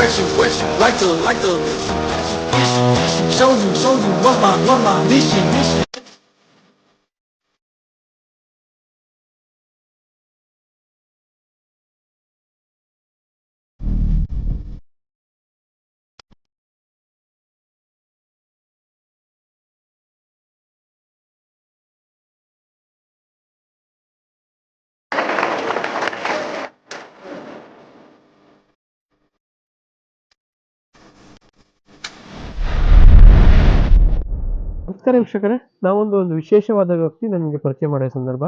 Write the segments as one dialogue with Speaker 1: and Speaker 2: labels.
Speaker 1: question, question, like to, like to show you, show you what my, what my mission, mission.
Speaker 2: ನಮಸ್ಕಾರ ವೀಕ್ಷಕರೇ. ನಾವೊಂದು ಒಂದು ವಿಶೇಷವಾದ ವ್ಯಕ್ತಿ ನನಗೆ ಪರಿಚಯ ಮಾಡೋ ಸಂದರ್ಭ.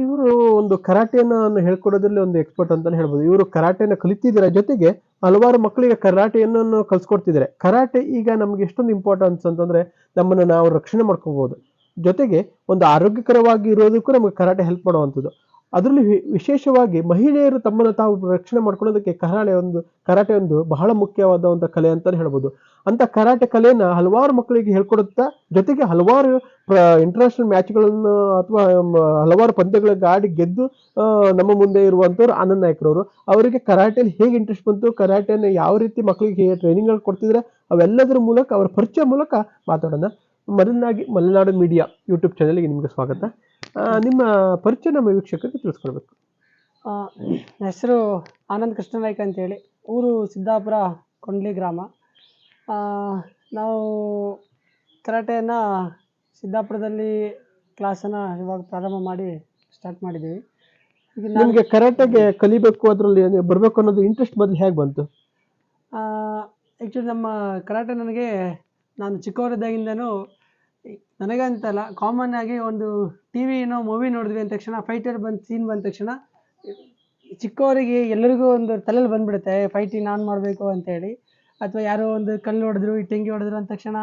Speaker 2: ಇವರು ಒಂದು ಕರಾಟೆಯನ್ನು ಹೇಳ್ಕೊಡೋದ್ರಲ್ಲಿ ಒಂದು ಎಕ್ಸ್ಪರ್ಟ್ ಅಂತಲೇ ಹೇಳ್ಬೋದು. ಇವರು ಕರಾಟೆನ ಕಲಿತಿದ್ದಾರೆ ಜೊತೆಗೆ ಹಲವಾರು ಮಕ್ಕಳಿಗೆ ಕರಾಟೆಯನ್ನು ಕಲಿಸ್ಕೊಡ್ತಿದ್ದಾರೆ. ಕರಾಟೆ ಈಗ ನಮ್ಗೆ ಎಷ್ಟೊಂದು ಇಂಪಾರ್ಟೆನ್ಸ್ ಅಂತಂದ್ರೆ ನಮ್ಮನ್ನು ನಾವು ರಕ್ಷಣೆ ಮಾಡ್ಕೋಬೋದು. ಜೊತೆಗೆ ಒಂದು ಆರೋಗ್ಯಕರವಾಗಿ ಇರೋದಕ್ಕೂ ನಮಗೆ ಕರಾಟೆ ಹೆಲ್ಪ್ ಮಾಡುವಂಥದ್ದು. ಅದರಲ್ಲಿ ವಿಶೇಷವಾಗಿ ಮಹಿಳೆಯರು ತಮ್ಮನ್ನು ತಾವು ರಕ್ಷಣೆ ಮಾಡ್ಕೊಳ್ಳೋದಕ್ಕೆ ಕರಾಟೆ ಒಂದು ಕರಾಟೆ ಒಂದು ಬಹಳ ಮುಖ್ಯವಾದ ಒಂದು ಕಲೆ ಅಂತಲೇ ಹೇಳ್ಬೋದು. ಅಂತ ಕರಾಟೆ ಕಲೆನ ಹಲವಾರು ಮಕ್ಕಳಿಗೆ ಹೇಳ್ಕೊಡುತ್ತಾ, ಜೊತೆಗೆ ಹಲವಾರು ಇಂಟರ್ನ್ಯಾಷನಲ್ ಮ್ಯಾಚ್ಗಳನ್ನು ಅಥವಾ ಹಲವಾರು ಪಂದ್ಯಗಳಿಗೆ ಆಡಿ ಗೆದ್ದು ನಮ್ಮ ಮುಂದೆ ಇರುವಂಥವ್ರು ಆನಂದ್ ನಾಯ್ಕರವರು ಅವರಿಗೆ ಕರಾಟೆಯಲ್ಲಿ ಹೇಗೆ ಇಂಟ್ರೆಸ್ಟ್ ಬಂತು, ಕರಾಟೆಯನ್ನು ಯಾವ ರೀತಿ ಮಕ್ಕಳಿಗೆ ಟ್ರೈನಿಂಗ್ ಕೊಡ್ತಿದ್ರೆ, ಅವೆಲ್ಲದರ ಮೂಲಕ, ಅವರ ಪರಿಚಯ ಮೂಲಕ ಮಾತಾಡೋಣ. ಮೊದಲನಾಗಿ ಮಲೆನಾಡು ಮೀಡಿಯಾ ಯೂಟ್ಯೂಬ್ ಚಾನಲ್ಗೆ ನಿಮಗೆ ಸ್ವಾಗತ. ನಿಮ್ಮ ಪರಿಚಯ ನಮ್ಮ ವೀಕ್ಷಕರಿಗೆ ತಿಳಿಸ್ಕೊಡ್ಬೇಕು.
Speaker 3: ಹೆಸರು ಆನಂದ್ ಕೃಷ್ಣನಾಯ್ಕ ಅಂತೇಳಿ. ಊರು ಸಿದ್ದಾಪುರ ಕೊಂಡ್ಲಿ ಗ್ರಾಮ. ನಾವು ಕರಾಟೆಯನ್ನು ಸಿದ್ದಾಪುರದಲ್ಲಿ ಕ್ಲಾಸನ್ನು ಇವಾಗ ಪ್ರಾರಂಭ ಮಾಡಿ ಸ್ಟಾರ್ಟ್ ಮಾಡಿದ್ದೀವಿ. ಈಗ ನಮಗೆ
Speaker 2: ನಿಮ್ಗೆ ಕರಾಟೆಗೆ ಕಲಿಬೇಕು ಅದರಲ್ಲಿ ಬರಬೇಕು ಅನ್ನೋದು ಇಂಟ್ರೆಸ್ಟ್ ಮೊದಲು ಹೇಗೆ ಬಂತು?
Speaker 3: ಆ್ಯಕ್ಚುಲಿ ನಮ್ಮ ಕರಾಟೆ ನನಗೆ ನಾನು ಚಿಕ್ಕವರಿದ್ದಾಗಿಂದನೂ ಈ- ನನಗೆ ಅಂತಲ್ಲ ಕಾಮನ್ ಆಗಿ ಒಂದು ಟಿ ವಿನೋ ಮೂವಿ ನೋಡಿದ್ವಿ ಅಂದ ತಕ್ಷಣ ಫೈಟರ್ ಬಂದು ಸೀನ್ ಬಂದ ತಕ್ಷಣ ಚಿಕ್ಕವರಿಗೆ ಎಲ್ಲರಿಗೂ ಒಂದು ತಲೆಯಲ್ಲಿ ಬಂದ್ಬಿಡುತ್ತೆ ಫೈಟಿಂಗ್ ನಾನು ಮಾಡಬೇಕು ಅಂತೇಳಿ ಅಥವಾ ಯಾರೋ ಒಂದು ಕಲ್ಲು ಹೊಡೆದ್ರು ಇಟ್ಟಂಗಿ ಹೊಡೆದ್ರು ಅಂದ ತಕ್ಷಣ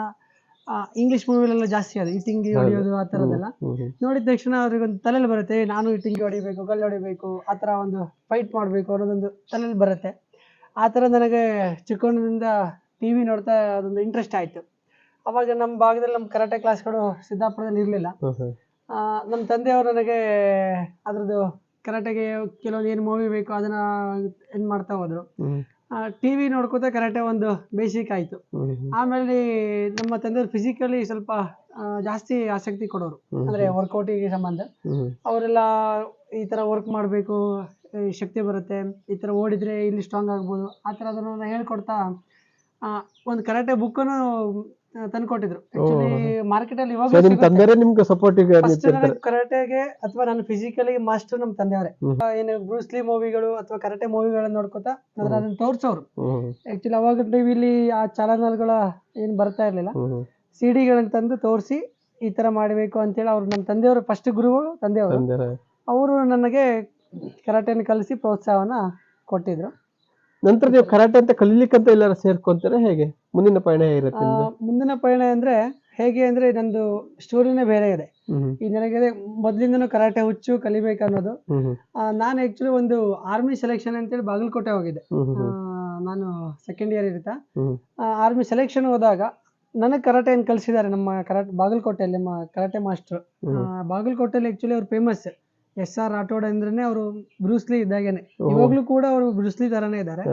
Speaker 3: ಇಂಗ್ಲೀಷ್ ಮೂವಿಲೆಲ್ಲ ಜಾಸ್ತಿ ಅದು ಇಟ್ಟಿಂಗಿ ಹೊಡೆಯೋದು ಆ ಥರದ್ದೆಲ್ಲ. ನೋಡಿದ ತಕ್ಷಣ ಅವ್ರಿಗೆ ಒಂದು ತಲೆಯಲ್ಲಿ ಬರುತ್ತೆ "ಏ, ನಾನು ಇಟ್ಟಿಂಗಿ ಹೊಡಿಬೇಕು ಕಲ್ಲು ಹೊಡಿಬೇಕು ಆ ಥರ ಒಂದು ಫೈಟ್ ಮಾಡಬೇಕು ಅನ್ನೋದೊಂದು ತಲೆಯಲ್ಲಿ ಬರುತ್ತೆ. ಆ ಥರ ನನಗೆ ಚಿಕ್ಕವನಿಂದ ಟಿ ವಿ ನೋಡ್ತಾ ಅದೊಂದು ಇಂಟ್ರೆಸ್ಟ್ ಆಯಿತು. ಅವಾಗ ನಮ್ಮ ಭಾಗದಲ್ಲಿ ನಮ್ಮ ಕರಾಟೆ ಕ್ಲಾಸ್ಗಳು ಸಿದ್ದಾಪುರದಲ್ಲಿ ಇರಲಿಲ್ಲ. ನಮ್ಮ ತಂದೆಯವರು ನನಗೆ ಅದ್ರದ್ದು ಕರಾಟೆಗೆ ಕೆಲವೊಂದು ಏನು ಮೂವಿ ಬೇಕು ಅದನ್ನ ಇದು ಮಾಡ್ತಾ ಹೋದ್ರು. ಟಿ ವಿ ನೋಡ್ಕೋತ ಕರಾಟೆ ಒಂದು ಬೇಸಿಕ್ ಆಯಿತು. ಆಮೇಲೆ ನಮ್ಮ ತಂದೆಯವರು ಫಿಸಿಕಲಿ ಸ್ವಲ್ಪ ಜಾಸ್ತಿ ಆಸಕ್ತಿ ಕೊಡೋರು. ಅಂದ್ರೆ ವರ್ಕೌಟಿಗೆ ಸಂಬಂಧ. ಅವರೆಲ್ಲ ಈ ಥರ ವರ್ಕ್ ಮಾಡಬೇಕು ಶಕ್ತಿ ಬರುತ್ತೆ ಈ ಥರ ಓಡಿದ್ರೆ ಇಲ್ಲಿ ಸ್ಟ್ರಾಂಗ್ ಆಗ್ಬೋದು. ಆ ಥರ ಅದನ್ನು ಹೇಳ್ಕೊಡ್ತಾ ಒಂದು ಕರಾಟೆ ಬುಕ್ಕನ್ನು ತಂದ್ಕೊಟ್ಟಿದ್ರು
Speaker 2: ಮಾರ್ಕೆಟ್ ಅಲ್ಲಿ
Speaker 3: ಇವಾಗ
Speaker 2: ನಿಮ್ ನಿಮ್ಗೆ
Speaker 3: ಸಪೋರ್ಟ್ ಕರಾಟೆಗೆ ಅಥವಾ ನಾನು ಫಿಸಿಕಲಿ ಮಾಸ್ಟರ್ ನಮ್ ತಂದೆಯವರೇ. ಏನು ಬ್ರೂಸ್ಲಿ ಮೂವಿಗಳು ಅಥವಾ ಕರಾಟೆ ಮೂವಿಗಳನ್ನ ನೋಡ್ಕೊತಾ ಅದ್ರ ಅದನ್ನ ತೋರ್ಸೋರು. ಆಕ್ಚುಲಿ ಅವಾಗ ಟಿವಿಲಿ ಆ ಚಾನಲ್ಗಳ ಏನ್ ಬರ್ತಾ ಇರ್ಲಿಲ್ಲ. ಸಿಡಿಗಳನ್ನ ತಂದು ತೋರಿಸಿ ಈ ತರ ಮಾಡಬೇಕು ಅಂತೇಳಿ ಅವ್ರು ನಮ್ಮ ತಂದೆಯವರು ಫಸ್ಟ್ ಗುರುಗಳು ತಂದೆಯವರು. ಅವರು ನನಗೆ ಕರಾಟೆನ ಕಲಿಸಿ ಪ್ರೋತ್ಸಾಹವನ್ನ ಕೊಟ್ಟಿದ್ರು.
Speaker 2: ನಂತರ ನೀವು ಕರಾಟೆ ಅಂತ ಕಲೀಲಿಕ್ಕಂತ ಎಲ್ಲಾರು ಸೇರ್ಕೊಂತಾರೆ ಹೇಗೆ ಮುಂದಿನ ಪಯಣ
Speaker 3: ಆ,
Speaker 2: ನಿಮ್ದು?
Speaker 3: ಮುಂದಿನ ಪಯಣ ಅಂದ್ರೆ ಹೇಗೆ ಅಂದ್ರೆ ನಂದು ಸ್ಟೋರಿನೇ ಬೇರೆ ಇದೆ. ಈ ನನಗೆ ಮೊದಲಿಂದನೂ ಕರಾಟೆ ಹುಚ್ಚು ಕಲಿಬೇಕು ಅನ್ನೋದು. ಆ, ನಾನು ಆಕ್ಚುಲಿ ಒಂದು ಆರ್ಮಿ ಸೆಲೆಕ್ಷನ್ ಅಂತೇಳಿ ಬಾಗಲಕೋಟೆ ಹೋಗಿದ್ದೆ ಆ, ನಾನು ಸೆಕೆಂಡ್ ಇಯರ್
Speaker 2: ಇರ್ತಾ.
Speaker 3: ಆರ್ಮಿ ಸೆಲೆಕ್ಷನ್ ಹೋದಾಗ ನನಗೆ ಕರಾಟೆನ್ ಕಲಿಸಿದ್ದಾರೆ ನಮ್ಮ ಕರಾಟೆ ಬಾಗಲಕೋಟೆಯಲ್ಲಿ ನಮ್ಮ ಕರಾಟೆ ಮಾಸ್ಟರ್. ಬಾಗಲಕೋಟೆಯಲ್ಲಿ ಆಕ್ಚುಲಿ ಅವ್ರು ಫೇಮಸ್ ಎಸ್ ಆರ್ ರಾಠೋಡ್ ಅಂದ್ರೇನೆ ಅವರು ಬ್ರೂಸ್ಲಿ ಇದ್ದಾಗೇನೆ. ಇವಾಗ್ಲೂ ಕೂಡ ಅವರು ಬ್ರೂಸ್ಲಿ ತರಾನೇ ಇದ್ದಾರೆ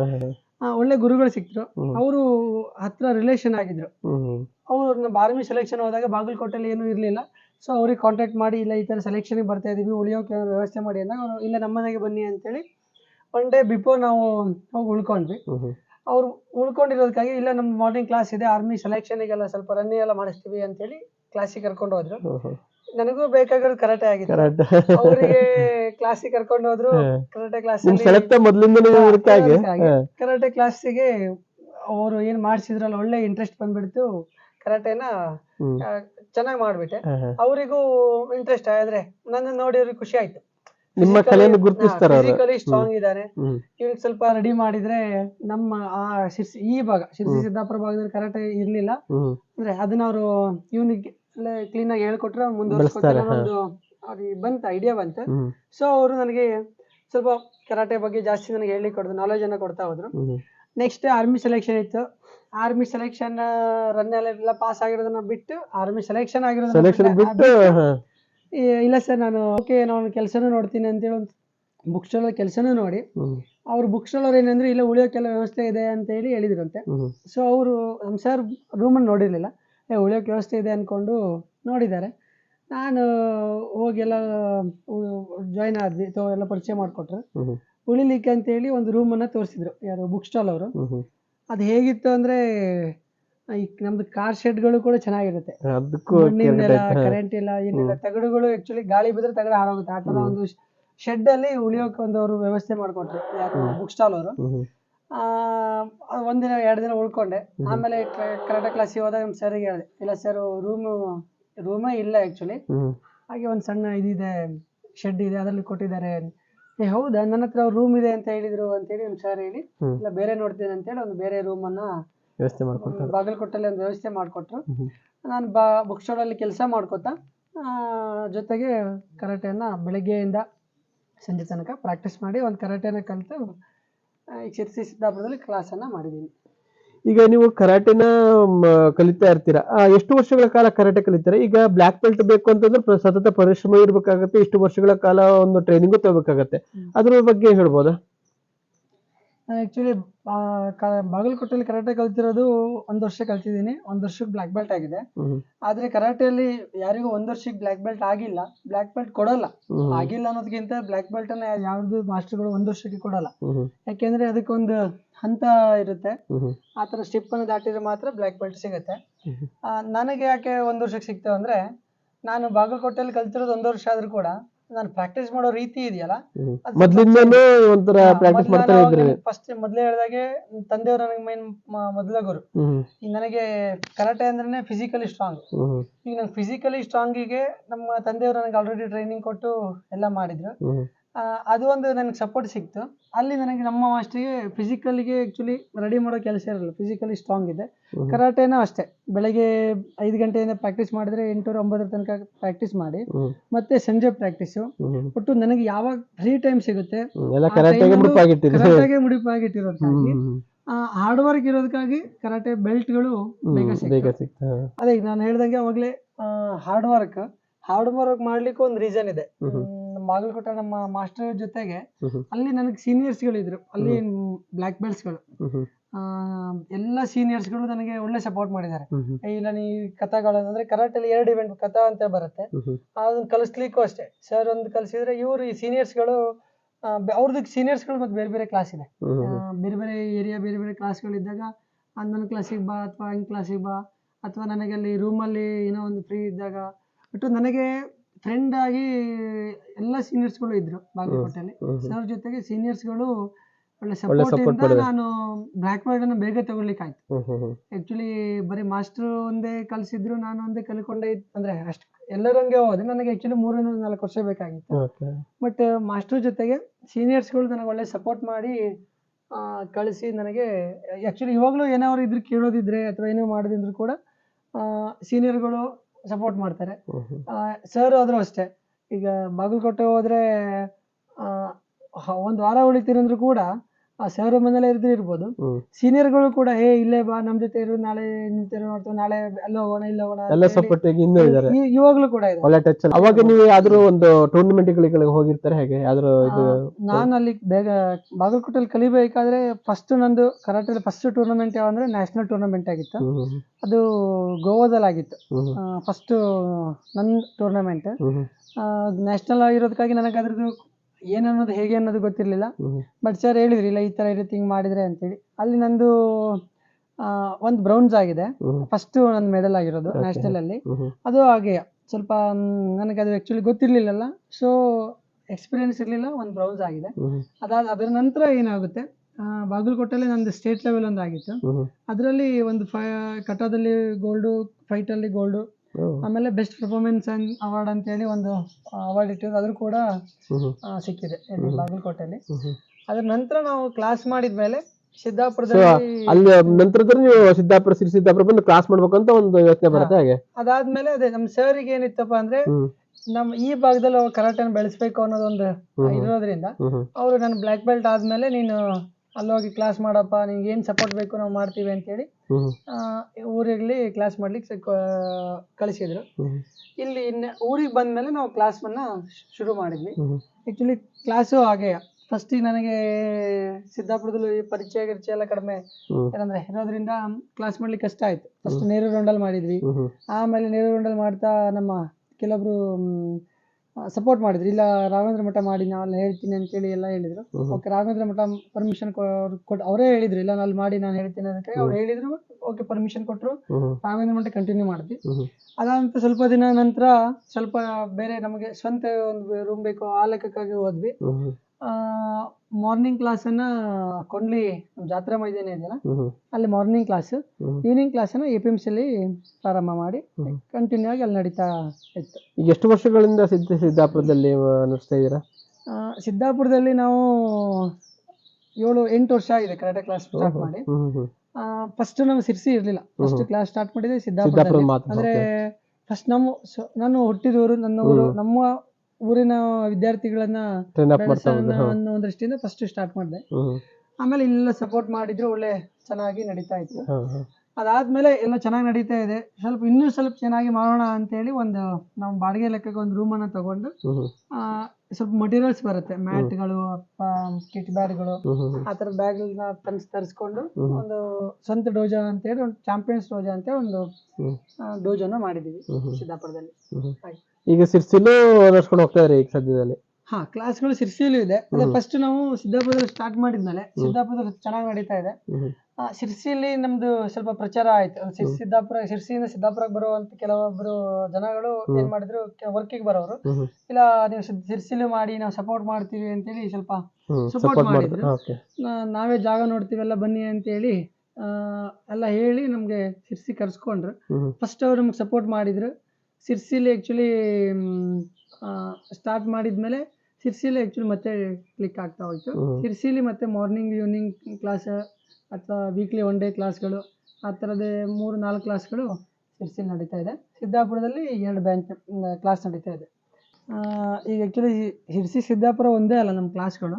Speaker 3: ಒಳ್ಳೆ ಗುರುಗಳು ಸಿಕ್ತರು. ಅವರು ಹತ್ರ ರಿಲೇಷನ್ ಆಗಿದ್ರು. ಅವ್ರು ಬಾರ್ಮಿ ಸೆಲೆಕ್ಷನ್ ಹೋದಾಗ ಬಾಗಲಕೋಟೆಯಲ್ಲಿ ಏನೂ ಇರಲಿಲ್ಲ. ಸೊ ಅವ್ರಿಗೆ ಕಾಂಟ್ಯಾಕ್ಟ್ ಮಾಡಿ ಇಲ್ಲ ಈ ತರ ಸೆಲೆಕ್ಷನ್ ಬರ್ತಾ ಇದೀವಿ ಉಳಿಯೋಕೆ ವ್ಯವಸ್ಥೆ ಮಾಡಿ ಅಂದಾಗ ಅವರು ಇಲ್ಲ ನಮ್ಮನೆಗೆ ಬನ್ನಿ ಬನ್ನಿ ಅಂತೇಳಿ ಒನ್ ಡೇ ಬಿಫೋರ್ ನಾವು ಹೋಗಿ ಉಳ್ಕೊಂಡ್ವಿ. ಅವ್ರು ಉಳ್ಕೊಂಡಿರೋದಕ್ಕಾಗಿ ಇಲ್ಲ ನಮ್ಮ ಮಾರ್ನಿಂಗ್ ಕ್ಲಾಸ್ ಇದೆ ಆರ್ಮಿ ಸೆಲೆಕ್ಷನ್ಗೆಲ್ಲ ಸ್ವಲ್ಪ ರನ್ನಿಂಗ್ ಎಲ್ಲ ಮಾಡಿಸ್ತೀವಿ ಅಂತೇಳಿ ಕ್ಲಾಸಿಗೆ ಕರ್ಕೊಂಡು ಹೋದ್ರು. ನನಗೂ ಬೇಕಾಗಿರೋದು ಕರಾಟೆ
Speaker 2: ಆಗಿದೆ
Speaker 3: ಅವರಿಗೆ ಕ್ಲಾಸಿಗೆ ಕರ್ಕೊಂಡು ಹೋದ್ರು. ಕರಾಟೆ ಕ್ಲಾಸ್ ಕರಾಟೆ ಕ್ಲಾಸಿಗೆ ಅವರು ಏನ್ ಮಾಡ್ಸಿದ್ರಲ್ಲ ಒಳ್ಳೆ ಇಂಟ್ರೆಸ್ಟ್ ಬಂದ್ಬಿಡ್ತು ಕರಾಟೆನ. ಚೆನ್ನಾಗಿ ಮಾಡ್ಬಿಟ್ಟೆ. ಅವರಿಗೂ ಇಂಟ್ರೆಸ್ಟ್ ಆದ್ರೆ ನನ್ನ ನೋಡಿ ಅವ್ರಿಗೆ ಖುಷಿ ಆಯ್ತು
Speaker 2: ನಿಮ್ಮ ಕಲೆಯನ್ನು ಗುರುತಿಸ್ತಾರ
Speaker 3: ಸ್ಟ್ರಾಂಗ್ ಇದ್ದಾರೆ
Speaker 2: ಹ್ಮ್.
Speaker 3: ಇವ್ರಿಗೆ ಸ್ವಲ್ಪ ರೆಡಿ ಮಾಡಿದ್ರೆ ನಮ್ಮ ಆ ಶಿರ್ಸಿ ಈ ಭಾಗ ಶಿರ್ಸಿ ಸಿದ್ದಾಪುರ ಭಾಗದಲ್ಲಿ ಕರೆಕ್ಟ್ ಇರ್ಲಿಲ್ಲ. ಅಂದ್ರೆ ಅದನ್ನ ಅವರು ಇವನಿಗೆ ಕ್ಲೀನ್ ಆಗಿ ಹೇಳ್ಕೊಟ್ರೆ ಮುಂದುವರ್ಸ್ಕೊತಾನೆ ಒಂದು ಅವ್ರಿಗೆ ಬಂತ ಐಡಿಯಾ ಬಂತು. ಸೊ ಅವರು ನನಗೆ ಸ್ವಲ್ಪ ಕರಾಟೆ ಬಗ್ಗೆ ಜಾಸ್ತಿ ನನಗೆ ಹೇಳಿ ಕೊಡ್ದು ನಾಲೆಜ್ ಅನ್ನ ಕೊಡ್ತಾ ಹೋದ್ರು. ನೆಕ್ಸ್ಟ್ ಆರ್ಮಿ ಸೆಲೆಕ್ಷನ್ ಇತ್ತು. ಆರ್ಮಿ ಸೆಲೆಕ್ಷನ್ ರನ್ ಎಲ್ಲ ಪಾಸ್ ಆಗಿರೋದನ್ನ ಬಿಟ್ಟು ಆರ್ಮಿ ಸೆಲೆಕ್ಷನ್ ಆಗಿರೋದನ್ನ ಬಿಟ್ಟು- ಇಲ್ಲ ಸರ್ ನಾನು ಓಕೆ ನಾನು ಕೆಲಸನೂ ನೋಡ್ತೀನಿ ಅಂತೇಳಿ ಒಂದು ಬುಕ್ ಸ್ಟಾಲ್ ಕೆಲಸನೂ ನೋಡಿ. ಅವ್ರು ಬುಕ್ ಸ್ಟಾಲ್ ಅವ್ರು ಏನಂದ್ರೆ ಇಲ್ಲ ಉಳಿಯೋಕ್ಕೆಲ್ಲ ವ್ಯವಸ್ಥೆ ಇದೆ ಅಂತ ಹೇಳಿ ಹೇಳಿದ್ರಂತೆ. ಸೊ ಅವರು ನಮ್ಮ ಸರ್ ರೂಮನ್ನು ನೋಡಿರಲಿಲ್ಲ. ಏ ಉಳಿಯೋಕೆ ವ್ಯವಸ್ಥೆ ಇದೆ ಅಂದ್ಕೊಂಡು ನೋಡಿದ್ದಾರೆ. ನಾನು ಹೋಗಿ ಎಲ್ಲ ಜಾಯ್ನ್ ಆದ್ವಿ ಎಲ್ಲ ಪರಿಚಯ ಮಾಡಿಕೊಟ್ರು. ಉಳಿಲಿಕ್ಕೆ ಅಂತೇಳಿ ಒಂದು ರೂಮನ್ನು ತೋರಿಸಿದ್ರು ಯಾರು ಬುಕ್ ಸ್ಟಾಲ್ ಅವರು. ಅದು ಹೇಗಿತ್ತು ಅಂದರೆ ಈ ನಮ್ದು ಕಾರ್ ಶೆಡ್ಗಳು ಕೂಡ ಚೆನ್ನಾಗಿರುತ್ತೆ.
Speaker 2: ಅದಕ್ಕೂ
Speaker 3: ಕರೆಂಟ್ ಇಲ್ಲ ಏನಿಲ್ಲ ತಗಡುಗಳು ಆಕ್ಚುಲಿ ಗಾಳಿ ಬಿದ್ರೆ ತಗಡು ಹಾರೋಗುತ್ತೆ. ಆ ತರ ಒಂದು ಶೆಡ್ ಅಲ್ಲಿ ಉಳಿಯೋಕೆ ಒಂದು ಅವರು ವ್ಯವಸ್ಥೆ ಮಾಡ್ಕೊಟ್ರು ಯಾರು ಬುಕ್ ಸ್ಟಾಲ್ ಅವರು. ಒಂದಿನ ಎರಡು ದಿನ ಉಳ್ಕೊಂಡೆ. ಆಮೇಲೆ ಕರಾಟೆ ಕ್ಲಾಸಿಗೆ ಹೋದಾಗ ನಮ್ಮ ಸರ್ಗೆ ಹೇಳಿದೆ. ಇಲ್ಲ ಸರ್ ರೂಮ್ ರೂಮೇ ಇಲ್ಲ
Speaker 2: ಆಕ್ಚುಲಿ
Speaker 3: ಹಾಗೆ ಒಂದು ಸಣ್ಣ ಇದಿದೆ ಶೆಡ್ ಇದೆ ಅದರಲ್ಲಿ ಕೊಟ್ಟಿದ್ದಾರೆ. ಏ ಹೌದಾ? ನನ್ನ ಹತ್ರ ರೂಮ್ ಇದೆ ಅಂತ ಹೇಳಿದ್ರು ಅಂತ ಹೇಳಿ ನಮ್ಮ ಸರ್ ಹೇಳಿ ಇಲ್ಲ ಬೇರೆ ನೋಡ್ತೀನಿ ಅಂತೇಳಿ ಒಂದು ಬೇರೆ ರೂಮನ್ನು
Speaker 2: ವ್ಯವಸ್ಥೆ ಮಾಡ್ಕೊಡ್ತಾರೆ
Speaker 3: ಬಾಗಲಕೋಟೆಯಲ್ಲಿ ಒಂದು ವ್ಯವಸ್ಥೆ ಮಾಡಿಕೊಟ್ರು. ನಾನು ಬಾ ಬುಕ್ ಸ್ಟೋರಲ್ಲಿ ಕೆಲಸ ಮಾಡ್ಕೋತಾ ಜೊತೆಗೆ ಕರಾಟೆಯನ್ನು ಬೆಳಗ್ಗೆಯಿಂದ ಸಂಜೆ ತನಕ ಪ್ರಾಕ್ಟೀಸ್ ಮಾಡಿ ಒಂದು ಕರಾಟೆನ ಕಲಿತು ಈಗ ಶಿರ್ಸಿ ಸಿದ್ದಾಪುರದಲ್ಲಿ ಕ್ಲಾಸನ್ನು ಮಾಡಿದ್ದೀನಿ
Speaker 2: ಈಗ ನೀವು ಕರಾಟೆನ ಕಲಿತಾ ಇರ್ತೀರಾ? ಎಷ್ಟು ವರ್ಷಗಳ ಕಾಲ ಕರಾಟೆ ಕಲಿತಾರೆ? ಈಗ ಬ್ಲ್ಯಾಕ್ ಬೆಲ್ಟ್ ಬೇಕು ಅಂತಂದ್ರೆ ಸತತ ಪರಿಶ್ರಮ ಇರಬೇಕಾಗತ್ತೆ ಇಷ್ಟು ವರ್ಷಗಳ ಕಾಲ ಒಂದು ಟ್ರೈನಿಂಗು ತಗೋಬೇಕಾಗತ್ತೆ. ಅದ್ರ ಬಗ್ಗೆ ಹೇಳ್ಬೋದಾ?
Speaker 3: ನಾನು ಆ್ಯಕ್ಚುಲಿ ಬಾಗಲಕೋಟೆಯಲ್ಲಿ ಕರಾಟೆ ಕಲ್ತಿರೋದು ಒಂದು ವರ್ಷ ಕಲ್ತಿದ್ದೀನಿ. ಒಂದು ವರ್ಷಕ್ಕೆ ಬ್ಲ್ಯಾಕ್ ಬೆಲ್ಟ್ ಆಗಿದೆ. ಆದ್ರೆ ಕರಾಟೆಯಲ್ಲಿ ಯಾರಿಗೂ ಒಂದು ವರ್ಷಕ್ಕೆ ಬ್ಲ್ಯಾಕ್ ಬೆಲ್ಟ್ ಆಗಿಲ್ಲ. ಬ್ಲ್ಯಾಕ್ ಬೆಲ್ಟ್ ಕೊಡಲ್ಲ. ಆಗಿಲ್ಲ ಅನ್ನೋದಕ್ಕಿಂತ ಬ್ಲ್ಯಾಕ್ ಅನ್ನ ಯಾವ್ದು ಮಾಸ್ಟರ್ಗಳು ಒಂದು ವರ್ಷಕ್ಕೆ ಕೊಡಲ್ಲ. ಯಾಕೆಂದ್ರೆ ಅದಕ್ಕೊಂದು ಹಂತ ಇರುತ್ತೆ.
Speaker 2: ಆತರ
Speaker 3: ಆ ಥರ ಸ್ಟಿಪ್ಪನ್ನು ದಾಟಿದ್ರೆ ಮಾತ್ರ ಬ್ಲ್ಯಾಕ್ ಬೆಲ್ಟ್ ಸಿಗುತ್ತೆ. ನನಗೆ ಯಾಕೆ ಒಂದು ವರ್ಷಕ್ಕೆ ಸಿಕ್ತು ಅಂದ್ರೆ ನಾನು ಬಾಗಲಕೋಟೆಯಲ್ಲಿ ಕಲ್ತಿರೋದು ಒಂದು ವರ್ಷ ಆದ್ರೂ ಕೂಡ ನಾನು ಪ್ರಾಕ್ಟೀಸ್ ಮಾಡೋ ರೀತಿ ಇದೆಯಲ್ಲ
Speaker 2: ಒಂಥರ ಪ್ರಾಕ್ಟೀಸ್ ಇದ್ರಿ
Speaker 3: ಫಸ್ಟ್ ಮೊದಲೇ ಹೇಳಿದಾಗೆ ತಂದೆಯವರು ನನಗೆ ಮೈನ್ ಮೊದಲ ಗುರು. ಈಗ ನನಗೆ ಕರಾಟೆ ಅಂದ್ರೆ ಫಿಸಿಕಲಿ ಸ್ಟ್ರಾಂಗ್ ಈಗ ನಾನು ಫಿಸಿಕಲಿ ಸ್ಟ್ರಾಂಗಿಗೆ ನಮ್ಮ ತಂದೆಯವರು ನನಗೆ ಆಲ್ರೆಡಿ ಟ್ರೈನಿಂಗ್ ಕೊಟ್ಟು ಎಲ್ಲ ಮಾಡಿದ್ರು. ಅದು ಒಂದು ನನಗೆ ಸಪೋರ್ಟ್ ಸಿಕ್ತು. ಅಲ್ಲಿ ನನಗೆ ನಮ್ಮ ಮಾಸ್ಟ್ರಿಗೆ ಫಿಸಿಕಲ್ಗೆ ಆ್ಯಕ್ಚುಲಿ ರೆಡಿ ಮಾಡೋ ಕೆಲಸ ಇರಲ್ಲ ಫಿಸಿಕಲಿ ಸ್ಟ್ರಾಂಗ್ ಇದೆ. ಕರಾಟೆನೂ ಅಷ್ಟೇ. ಬೆಳಗ್ಗೆ ಐದು ಗಂಟೆಯಿಂದ ಪ್ರಾಕ್ಟೀಸ್ ಮಾಡಿದ್ರೆ ಎಂಟೂರು ಒಂಬತ್ತರ ತನಕ ಪ್ರಾಕ್ಟೀಸ್ ಮಾಡಿ ಮತ್ತೆ ಸಂಜೆ ಪ್ರಾಕ್ಟೀಸು ಒಟ್ಟು ನನಗೆ ಯಾವಾಗ ಫ್ರೀ ಟೈಮ್ ಸಿಗುತ್ತೆ?
Speaker 2: ಕರಾಟೆಗೆ
Speaker 3: ಮುಡಿಪಾಗಿಟ್ಟಿರೋದಕ್ಕಾಗಿ ಹಾರ್ಡ್ ವರ್ಕ್ ಇರೋದಕ್ಕಾಗಿ ಕರಾಟೆ ಬೆಲ್ಟ್ಗಳು ಬೇಗ
Speaker 2: ಹ್ಮ್.
Speaker 3: ಸಿಕ್ತು
Speaker 2: ಬೇಗ ಸಿಗ್ತಾ
Speaker 3: ಅದೇ ನಾನು ಹೇಳ್ದಂಗೆ ಅವಾಗಲೇ ಹಾರ್ಡ್ ವರ್ಕ್ ಹಾರ್ಡ್ ವರ್ಕ್ ಮಾಡ್ಲಿಕ್ಕೆ ಒಂದು ರೀಸನ್ ಇದೆ. ಬಾಗಲಕೋಟೆ ನಮ್ಮ ಮಾಸ್ಟರ್ ಜೊತೆಗೆ ಅಲ್ಲಿ ನನಗೆ ಸೀನಿಯರ್ಸ್ಗಳು ಇದ್ರು. ಅಲ್ಲಿ ಬ್ಲಾಕ್ ಬೆಲ್ಟ್ಸ್ಗಳು. ಎಲ್ಲ ಸೀನಿಯರ್ಸ್ಗಳು ನನಗೆ ಒಳ್ಳೆ ಸಪೋರ್ಟ್ ಮಾಡಿದ್ದಾರೆ. ಇಲ್ಲ ನೀ ಕಥಾಗಳು ಅಂದ್ರೆ ಕರಾಟೆಲಿ ಎರಡು ಇವೆಂಟ್ ಕಥಾ ಅಂತ ಬರುತ್ತೆ. ಅದನ್ನ ಕಲಿಸ್ಲಿಕ್ಕೂ ಅಷ್ಟೇ. ಸರ್ ಒಂದು ಕಲಿಸಿದ್ರೆ ಇವರು ಈ ಸೀನಿಯರ್ಸ್ಗಳು ಅವ್ರದ್ದು ಸೀನಿಯರ್ಸ್ಗಳು ಮತ್ತೆ ಬೇರೆ ಬೇರೆ ಕ್ಲಾಸ್ ಇದೆ. ಬೇರೆ ಬೇರೆ ಏರಿಯಾ ಬೇರೆ ಬೇರೆ ಕ್ಲಾಸ್ಗಳು ಕ್ಲಾಸ್ಗಳಿದ್ದಾಗ ನನ್ನ ಕ್ಲಾಸಿಗೆ ಬಾ ಅಥವಾ ಹಿಂಗ್ ಕ್ಲಾಸಿಗೆ ಬಾ ಅಥವಾ ನನಗೆ ಅಲ್ಲಿ ರೂಮಲ್ಲಿ ಏನೋ ಒಂದು ಫ್ರೀ ಇದ್ದಾಗ ಒಟ್ಟು ನನಗೆ ಫ್ರೆಂಡ್ ಆಗಿ ಎಲ್ಲ ಸೀನಿಯರ್ಸ್ಗಳು ಇದ್ರು ಬಾಗಲಕೋಟೆಯಲ್ಲಿ. ಸರ್ ಜೊತೆಗೆ ಸೀನಿಯರ್ಸ್ಗಳು ಒಳ್ಳೆ
Speaker 2: ಒಳ್ಳೆ
Speaker 3: ಸಪೋರ್ಟ್ ಇಂದ ನಾನು ಬ್ಲಾಕ್ ಬೆಲ್ಟ್ ಅನ್ನು ಬೇಗ
Speaker 2: ತಗೊಳ್ಲಿಕ್ಕೆ ಆಯ್ತು
Speaker 3: ಆಕ್ಚುಲಿ ಬರೀ ಮಾಸ್ಟರ್ ಒಂದೇ ಕಲಿಸಿದ್ರು ನಾನು ಒಂದೇ ಕಲ್ಕೊಂಡೆ ಅಂದ್ರೆ ಅಷ್ಟು ಎಲ್ಲರಂಗೆ ಹೋದ್ರೆ ನನಗೆ ಆಕ್ಚುಲಿ ಮೂರರಿಂದ ನಾಲ್ಕು ವರ್ಷ ಬೇಕಾಗಿತ್ತು. ಬಟ್ ಮಾಸ್ಟರ್ ಜೊತೆಗೆ ಸೀನಿಯರ್ಸ್ಗಳು ನನಗೆ ಒಳ್ಳೆ ಸಪೋರ್ಟ್ ಮಾಡಿ ಕಳಿಸಿ ನನಗೆ ಆಕ್ಚುಲಿ ಇವಾಗಲೂ ಏನಾದ್ರು ಇದ್ರು ಕೇಳೋದಿದ್ರೆ ಅಥವಾ ಏನೋ ಮಾಡೋದಿದ್ರು ಕೂಡ ಸೀನಿಯರ್ಗಳು ಸಪೋರ್ಟ್ ಮಾಡ್ತಾರೆ. ಸರ್ ಆದರೂ ಅಷ್ಟೇ. ಈಗ ಬಾಗಲಕೋಟೆ ಹೋದ್ರೆ ಒಂದು ವಾರ ಉಳಿತೀರಂದ್ರೂ ಕೂಡ ಆ ಸರ್ ಮನೇಲೆ ಇದ್ರೆ ಇರ್ಬೋದು. ಸೀನಿಯರ್ಗಳು ಕೂಡ ಹೇ ಇಲ್ಲೇ ಬಾ ನಮ್ ಜೊತೆ ಇರು ನಾಳೆ ನಿಮ್ಮ ಜೊತೆ ನೋಡ್ತೀವಿ ನಾಳೆ ಅಲ್ಲಿ ಹೋಗೋಣ ಇಲ್ಲ ಹೋಗೋಣ
Speaker 2: ಎಲ್ಲ ಸಪೋರ್ಟ್ ಇನ್ನೂ ಇದಾರೆ.
Speaker 3: ಈ- ಇವಾಗ್ಲೂ ಕೂಡ ಇದೆ.
Speaker 2: ಒಳ್ಳೆ ಟಚ್ ಅವಾಗ ನೀವು ಯಾವ್ದಾದ್ರು ಒಂದು ಟೂರ್ನಮೆಂಟ್ ಗಳಿಗೆ ಹೋಗಿರ್ತಾರೆ ಹೇಗೆ? ಯಾವ್ದಾದ್ರು ಇದು
Speaker 3: ನಾನು ಅಲ್ಲಿ ಬೇಗ ಬಾಗಲಕೋಟೆಯಲ್ಲಿ ಕಲಿಬೇಕಾದ್ರೆ ಫಸ್ಟ್ ನಂದು ಕರಾಟೆ ಫಸ್ಟ್ ಟೂರ್ನಮೆಂಟ್ ಯಾವ ಅಂದ್ರೆ ನ್ಯಾಷನಲ್ ಟೂರ್ನಮೆಂಟ್ ಆಗಿತ್ತು.
Speaker 2: ಹ್ಮ್ ಹ್ಮ್
Speaker 3: ಅದು ಗೋವಾದಲ್ಲಿ ಆಗಿತ್ತು
Speaker 2: ಹ್ಮ್.
Speaker 3: ಫಸ್ಟ್ ನನ್ನ ಟೂರ್ನಮೆಂಟ್
Speaker 2: ಹ್ಮ್ ಹ್ಮ್.
Speaker 3: ನ್ಯಾಷನಲ್ ಆಗಿರೋದಕ್ಕಾಗಿ ನನಗೆ ಅದ್ರದ್ದು ಏನು ಅನ್ನೋದು ಹೇಗೆ ಅನ್ನೋದು ಗೊತ್ತಿರಲಿಲ್ಲ. ಬಟ್ ಸರ್ ಹೇಳಿದ್ರಿ ಇಲ್ಲ ಈ ತರ ಇರುತ್ತೆ ಹಿಂಗೆ ಮಾಡಿದ್ರೆ ಅಂತೇಳಿ. ಅಲ್ಲಿ ನಂದು ಒಂದು ಬ್ರೌನ್ಸ್ ಆಗಿದೆ. ಫಸ್ಟ್ ನನ್ನ ಮೆಡಲ್ ಆಗಿರೋದು ನ್ಯಾಷನಲ್ ಅಲ್ಲಿ. ಅದು ಹಾಗೆ ಸ್ವಲ್ಪ ನನಗೆ ಅದು ಆ್ಯಕ್ಚುಲಿ ಗೊತ್ತಿರ್ಲಿಲ್ಲಲ್ಲ. ಸೊ ಎಕ್ಸ್ಪೀರಿಯನ್ಸ್ ಇರಲಿಲ್ಲ ಒಂದು ಬ್ರೌನ್ಸ್ ಆಗಿದೆ. ಅದಾದ ಅದರ ನಂತರ ಏನಾಗುತ್ತೆ ಆ, ಬಾಗಲಕೋಟೆಯಲ್ಲಿ ನಂದು ಸ್ಟೇಟ್ ಲೆವೆಲ್ ಒಂದು ಆಗಿತ್ತು ಅದರಲ್ಲಿ ಒಂದು ಫೈ ಕಟಾದಲ್ಲಿ ಗೋಲ್ಡು ಫೈಟಲ್ಲಿ ಗೋಲ್ಡು ಆಮೇಲೆ ಬೆಸ್ಟ್ ಪರ್ಫಾರ್ಮೆನ್ಸ್ ಅವಾರ್ಡ್ ಅಂತ ಹೇಳಿ ಒಂದು ಅವಾರ್ಡ್ ಇಟ್ಟಿದ್ರು ಅದ್ರ ಕೂಡ ಆ, ಸಿಕ್ಕಿದೆ ಇಲ್ಲಿ ಬಾಗಲಕೋಟೆಯಲ್ಲಿ. ಅದ್ರ ನಂತರ ನಾವು ಕ್ಲಾಸ್ ಮಾಡಿದ್ಮೇಲೆ ಸಿದ್ದಾಪುರದಲ್ಲಿ
Speaker 2: ಅಲ್ಲಿ ನಂತರದಲ್ಲಿ ನೀವು ಸಿದ್ದಾಪುರ ಶ್ರೀ ಸಿದ್ದಾಪುರ ಬಂದು ಕ್ಲಾಸ್ ಮಾಡ್ಬೇಕಂತ ಒಂದು ಯೋಚನೆ ಬರುತ್ತೆ ಹಾಗೆ?
Speaker 3: ಅದಾದ್ಮೇಲೆ ಅದೇ ನಮ್ಮ ಸರ್ಗೆ ಏನಿತ್ತಪ್ಪ ಅಂದ್ರೆ
Speaker 2: ಹ್ಮ್.
Speaker 3: ನಮ್ಮ ಈ ಭಾಗದಲ್ಲಿ ಅವ್ರು ಕರಾಟೆನ ಬೆಳೆಸ್ಬೇಕು ಅನ್ನೋದೊಂದು ಇರೋದ್ರಿಂದ
Speaker 2: ಹ್ಮ್. ಹ್ಮ್
Speaker 3: ಅವರು ನಾನು ಬ್ಲ್ಯಾಕ್ ಬೆಲ್ಟ್ ಆದ್ಮೇಲೆ ನೀನು ಅಲ್ಲೋಗಿ ಕ್ಲಾಸ್ ಮಾಡಪ್ಪ ನಿನ್ಗೆ ಏನು ಸಪೋರ್ಟ್ ಬೇಕು ನಾವು ಮಾಡ್ತೀವಿ ಅಂತ
Speaker 2: ಹೇಳಿ
Speaker 3: ಆ, ಊರಲ್ಲಿ ಕ್ಲಾಸ್ ಮಾಡ್ಲಿಕ್ಕೆ ಕಳಿಸಿದ್ರು. ಇಲ್ಲಿ ಊರಿಗೆ ಬಂದ್ಮೇಲೆ ನಾವು ಅನ್ನ ಶುರು ಮಾಡಿದ್ವಿ. ಆಕ್ಚುಲಿ ಕ್ಲಾಸು ಹಾಗೆ. ಫಸ್ಟ್ ನನಗೆ ಸಿದ್ದಾಪುರದಲ್ಲಿ ಪರಿಚಯ ಗಿರಿಚಯ ಎಲ್ಲ ಕಡಿಮೆ. ಏನಂದ್ರೆ ಇರೋದ್ರಿಂದ ಕ್ಲಾಸ್ ಮಾಡ್ಲಿಕ್ಕೆ ಕಷ್ಟ ಆಯ್ತು. ಫಸ್ಟ್ ನೇರು ರೌಂಡಲ್ಲಿ ಮಾಡಿದ್ವಿ. ಆಮೇಲೆ ನೇರು ರೌಂಡಲ್ಲಿ ಮಾಡ್ತಾ ನಮ್ಮ ಕೆಲವೊಬ್ರು ಸಪೋರ್ಟ್ ಮಾಡಿದ್ರು. ಇಲ್ಲ ರಾಘವೇಂದ್ರ ಮಠ ಮಾಡಿ ನಾನು ಹೇಳ್ತೀನಿ ಅಂತೇಳಿ ಎಲ್ಲ ಹೇಳಿದ್ರು. ಓಕೆ ರಾಘವೇಂದ್ರ ಮಠ ಪರ್ಮಿಷನ್ ಕೊಟ್ಟು ಅವರೇ ಹೇಳಿದ್ರು. ಇಲ್ಲ ನಾನು ಮಾಡಿ ನಾನು ಹೇಳ್ತೀನಿ ಅಂತ ಅವ್ರು ಹೇಳಿದ್ರು. ಓಕೆ ಪರ್ಮಿಷನ್ ಕೊಟ್ಟರು ರಾಘವೇಂದ್ರ ಮಠ ಕಂಟಿನ್ಯೂ ಮಾಡಿದ್ವಿ ಅದಾದಂತ ಸ್ವಲ್ಪ ದಿನ ನಂತರ ಸ್ವಲ್ಪ ಬೇರೆ ನಮಗೆ ಸ್ವಂತ ಒಂದು ರೂಮ್ ಬೇಕು. ಆ ಲೆಕ್ಕಕ್ಕಾಗಿ ಹೋದ್ವಿ. ಮಾರ್ನಿಂಗ್ ಕ್ಲಾಸನ್ನ ಕೊಂಡ್ಲಿ ಜಾತ್ರಾ ಮೈದಾನ ಇದೆಯಲ್ಲ
Speaker 2: ಹ್ಮ್
Speaker 3: ಅಲ್ಲಿ ಮಾರ್ನಿಂಗ್ ಕ್ಲಾಸ್ ಈವ್ನಿಂಗ್ ಕ್ಲಾಸ್ ಅನ್ನ ಎ ಪಿ ಎಂ ಸಿಲಿ ಪ್ರಾರಂಭ ಮಾಡಿ
Speaker 2: ಹ್ಮ್.
Speaker 3: ಕಂಟಿನ್ಯೂ ಆಗಿ ಅಲ್ಲಿ ನಡೀತಾ ಇತ್ತು.
Speaker 2: ಈಗ ಎಷ್ಟು ವರ್ಷಗಳಿಂದ ಸಿದ್ಧ ಸಿದ್ದಾಪುರದಲ್ಲಿ ಆ, ನಡೆಸ್ತಾ ಇದ್ದೀರಾ?
Speaker 3: ಆ, ಸಿದ್ದಾಪುರದಲ್ಲಿ ನಾವು ಏಳು ಎಂಟು ವರ್ಷ ಆಗಿದೆ ಕರಾಟೆ ಕ್ಲಾಸ್ ಸ್ಟಾರ್ಟ್ ಮಾಡಿ.
Speaker 2: ಹ್ಮ್ ಹ್ಮ್ ಹ್ಮ್.
Speaker 3: ಫಸ್ಟ್ ನಾವು ಸಿರ್ಸಿ ಇರಲಿಲ್ಲ. ಫಸ್ಟ್ ಕ್ಲಾಸ್ ಸ್ಟಾರ್ಟ್ ಮಾಡಿದ್ರೆ ಸಿದ್ದಾಪುರ
Speaker 2: ಮಾತ್ರ,
Speaker 3: ಅಂದ್ರೆ ಫಸ್ಟ್ ನಮ್ಮ ಸ- ನಾನು ಹುಟ್ಟಿದವರು ನನ್ನ ಊರು ನಮ್ಮ ಊರಿನ ವಿದ್ಯಾರ್ಥಿಗಳನ್ನ ಅನ್ನೋ ಒಂದು ದೃಷ್ಟಿಯಿಂದ ಫಸ್ಟ್ ಸ್ಟಾರ್ಟ್ ಮಾಡಿದೆ. ಆಮೇಲೆ ಇಲ್ಲೆಲ್ಲ ಸಪೋರ್ಟ್ ಮಾಡಿದ್ರು ಒಳ್ಳೆ ಚೆನ್ನಾಗಿ ನಡೀತಾ ಇತ್ತು. ಅದಾದ್ಮೇಲೆ ಎಲ್ಲ ಚೆನ್ನಾಗಿ ನಡೀತಾ ಇದೆ. ಸ್ವಲ್ಪ ಇನ್ನೂ ಸ್ವಲ್ಪ ಚೆನ್ನಾಗಿ ಮಾಡೋಣ ಅಂತ ಹೇಳಿ ಒಂದು ನಾವು ಬಾಡಿಗೆ ಲೆಕ್ಕಕ್ಕೆ ಒಂದು ರೂಮನ್ನು ತಗೊಂಡು
Speaker 2: ಹ್ಮ್ ಹ್ಮ್.
Speaker 3: ಆ, ಸ್ವಲ್ಪ ಮಟೀರಿಯಲ್ಸ್ ಬರುತ್ತೆ. ಮ್ಯಾಟ್ಗಳು ಕಿಟ್ ಬ್ಯಾಗ್ಗಳು ಆ ಥರ ಬ್ಯಾಗ್ಗಳನ್ನ ತರಿಸ್ ತರಿಸ್ಕೊಂಡು ಒಂದು ಸ್ವಂತ ಡೋಜಾ ಅಂತೇಳಿ ಒಂದು ಚಾಂಪಿಯನ್ಸ್ ಡೋಜಾ ಅಂತ ಒಂದು. ಡೋಜಾನ
Speaker 2: ಮಾಡಿದೀವಿ
Speaker 3: ಸಿದ್ದಾಪುರದಲ್ಲಿ.
Speaker 2: ಈಗ ಸಿರ್ಸಿಲು ನಡ್ಸ್ಕೊಂಡು ಹೋಗ್ತಾ ಇದ್ರಿ ಈಗ ಸದ್ಯದಲ್ಲಿ.
Speaker 3: ಹಾ ಕ್ಲಾಸ್ಗಳು ಸಿರ್ಸಿಲು ಇದೆ. ಫಸ್ಟ್ ನಾವು ಸಿದ್ದಾಪುರದಲ್ಲಿ ಸ್ಟಾರ್ಟ್ ಮಾಡಿದ್ಮೇಲೆ ಸಿದ್ದಾಪುರದಲ್ಲಿ ಚೆನ್ನಾಗಿ ನಡೀತಾ ಇದೆ. ಸಿರ್ಸಿಯಲ್ಲಿ ನಮ್ದು ಸ್ವಲ್ಪ ಪ್ರಚಾರ ಆಯ್ತು. ಸಿದ್ದಾಪುರ ಸಿರ್ಸಿಯಿಂದ ಸಿದ್ದಾಪುರಕ್ಕೆ ಬರುವಂತ ಕೆಲವೊಬ್ರು ಜನಗಳು ಏನ್ ಮಾಡಿದ್ರು ವರ್ಕಿಗೆ ಬರೋರು. ಇಲ್ಲ ನೀವು ಸಿರ್ಸಿಲು ಮಾಡಿ ನಾವು ಸಪೋರ್ಟ್ ಮಾಡ್ತೀವಿ ಅಂತೇಳಿ ಸ್ವಲ್ಪ
Speaker 2: ಸಪೋರ್ಟ್
Speaker 3: ಮಾಡಿದ್ರು. ನಾವೇ ಜಾಗ ನೋಡ್ತೀವಲ್ಲ ಬನ್ನಿ ಅಂತೇಳಿ ಆ, ಎಲ್ಲ ಹೇಳಿ ನಮ್ಗೆ ಸಿರ್ಸಿ ಕರ್ಸ್ಕೊಂಡ್ರು. ಫಸ್ಟ್ ಅವ್ರು ನಮ್ಗೆ ಸಪೋರ್ಟ್ ಮಾಡಿದ್ರು. ಸಿರ್ಸಿಲಿ ಆ್ಯಕ್ಚುಲಿ ಸ್ಟಾರ್ಟ್ ಮಾಡಿದ್ಮೇಲೆ ಸಿರ್ಸಿಲಿ ಆ್ಯಕ್ಚುಲಿ ಮತ್ತೆ ಕ್ಲಿಕ್ ಆಗ್ತಾ ಹೋಯ್ತು. ಸಿರ್ಸಿಲಿ ಮತ್ತೆ ಮಾರ್ನಿಂಗ್ ಈವ್ನಿಂಗ್ ಕ್ಲಾಸ್ ಅಥವಾ ವೀಕ್ಲಿ ಒನ್ ಡೇ ಕ್ಲಾಸ್ಗಳು ಆ ಥರದೇ ಮೂರು ನಾಲ್ಕು ಕ್ಲಾಸ್ಗಳು ಸಿರ್ಸಿಲಿ ನಡೀತಾ ಇದೆ ಸಿದ್ದಾಪುರದಲ್ಲಿ ಎರಡು ಬ್ಯಾಂಚ್ ಕ್ಲಾಸ್ ನಡೀತಾ ಇದೆ ಈಗ ಆ್ಯಕ್ಚುಲಿ ಸಿರ್ಸಿ ಸಿದ್ದಾಪುರ ಒಂದೇ ಅಲ್ಲ ನಮ್ಮ ಕ್ಲಾಸ್ಗಳು.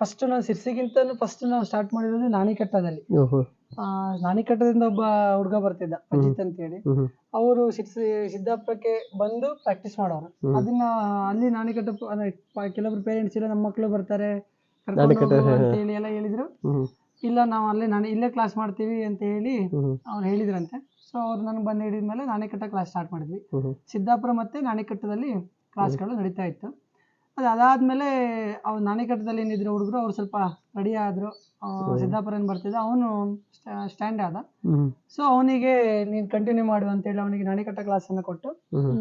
Speaker 3: ಫಸ್ಟ್ ನಾವು ಸಿರ್ಸಿಗಿಂತ ಫಸ್ಟ್ ನಾವು ಸ್ಟಾರ್ಟ್ ಮಾಡಿರೋದು
Speaker 2: ನಾನಿಕಟ್ಟದಿಂದ.
Speaker 3: ಆ, ನಾಣಿಕಟ್ಟದಿಂದ ಒಬ್ಬ ಹುಡುಗ ಬರ್ತಿದ್ದ ಅಜಿತ್ ಅಂತ ಹೇಳಿ. ಅವರು ಸಿರ್ಸಿ ಸಿದ್ದಾಪುರಕ್ಕೆ ಬಂದು ಪ್ರಾಕ್ಟೀಸ್ ಮಾಡೋರು. ಅದನ್ನ ಅಲ್ಲಿ ನಾನಿಕಟ್ಟ ಕೆಲವರು ಪೇರೆಂಟ್ಸ್ ಇಲ್ಲ ನಮ್ಮ ಮಕ್ಕಳು ಬರ್ತಾರೆ ಹೇಳಿ ಎಲ್ಲ ಹೇಳಿದ್ರು. ಇಲ್ಲ ನಾವು ಅಲ್ಲೇ ನಾನು ಇಲ್ಲೇ ಕ್ಲಾಸ್ ಮಾಡ್ತೀವಿ ಅಂತ ಹೇಳಿ. ಅವ್ರು ಹೇಳಿದ್ರಂತೆ. ಸೊ ಅವ್ರು ನನಗೆ ಬಂದು ಹಿಡಿದ್ಮೇಲೆ ನಾಣಿಕಟ್ಟ ಕ್ಲಾಸ್ ಸ್ಟಾರ್ಟ್ ಮಾಡಿದ್ವಿ. ಸಿದ್ದಾಪುರ ಮತ್ತೆ ನಾಣಿಕಟ್ಟದಲ್ಲಿ ಕ್ಲಾಸ್ಗಳು ನಡೀತಾ ಇತ್ತು. ಅದು ಅದಾದ್ಮೇಲೆ ಅವ್ರು ನಾಣಿಕಟ್ಟದಲ್ಲಿ ಏನಿದ್ರು ಹುಡುಗರು ಅವ್ರು ಸ್ವಲ್ಪ ರೆಡಿ ಆದ್ರು. ಸಿದ್ದಾಪುರ ಏನ್ ಬರ್ತಿದ್ದ. ಅವನು ಸ್ಟ್ಯಾಂಡ್ ಆದ. ಸೊ ಅವನಿಗೆ ನೀನು ಕಂಟಿನ್ಯೂ ಮಾಡು ಅಂತ ಹೇಳಿ ಅವನಿಗೆ ನಾಣಿಕಟ್ಟ ಕ್ಲಾಸ್ ಅನ್ನು ಕೊಟ್ಟು.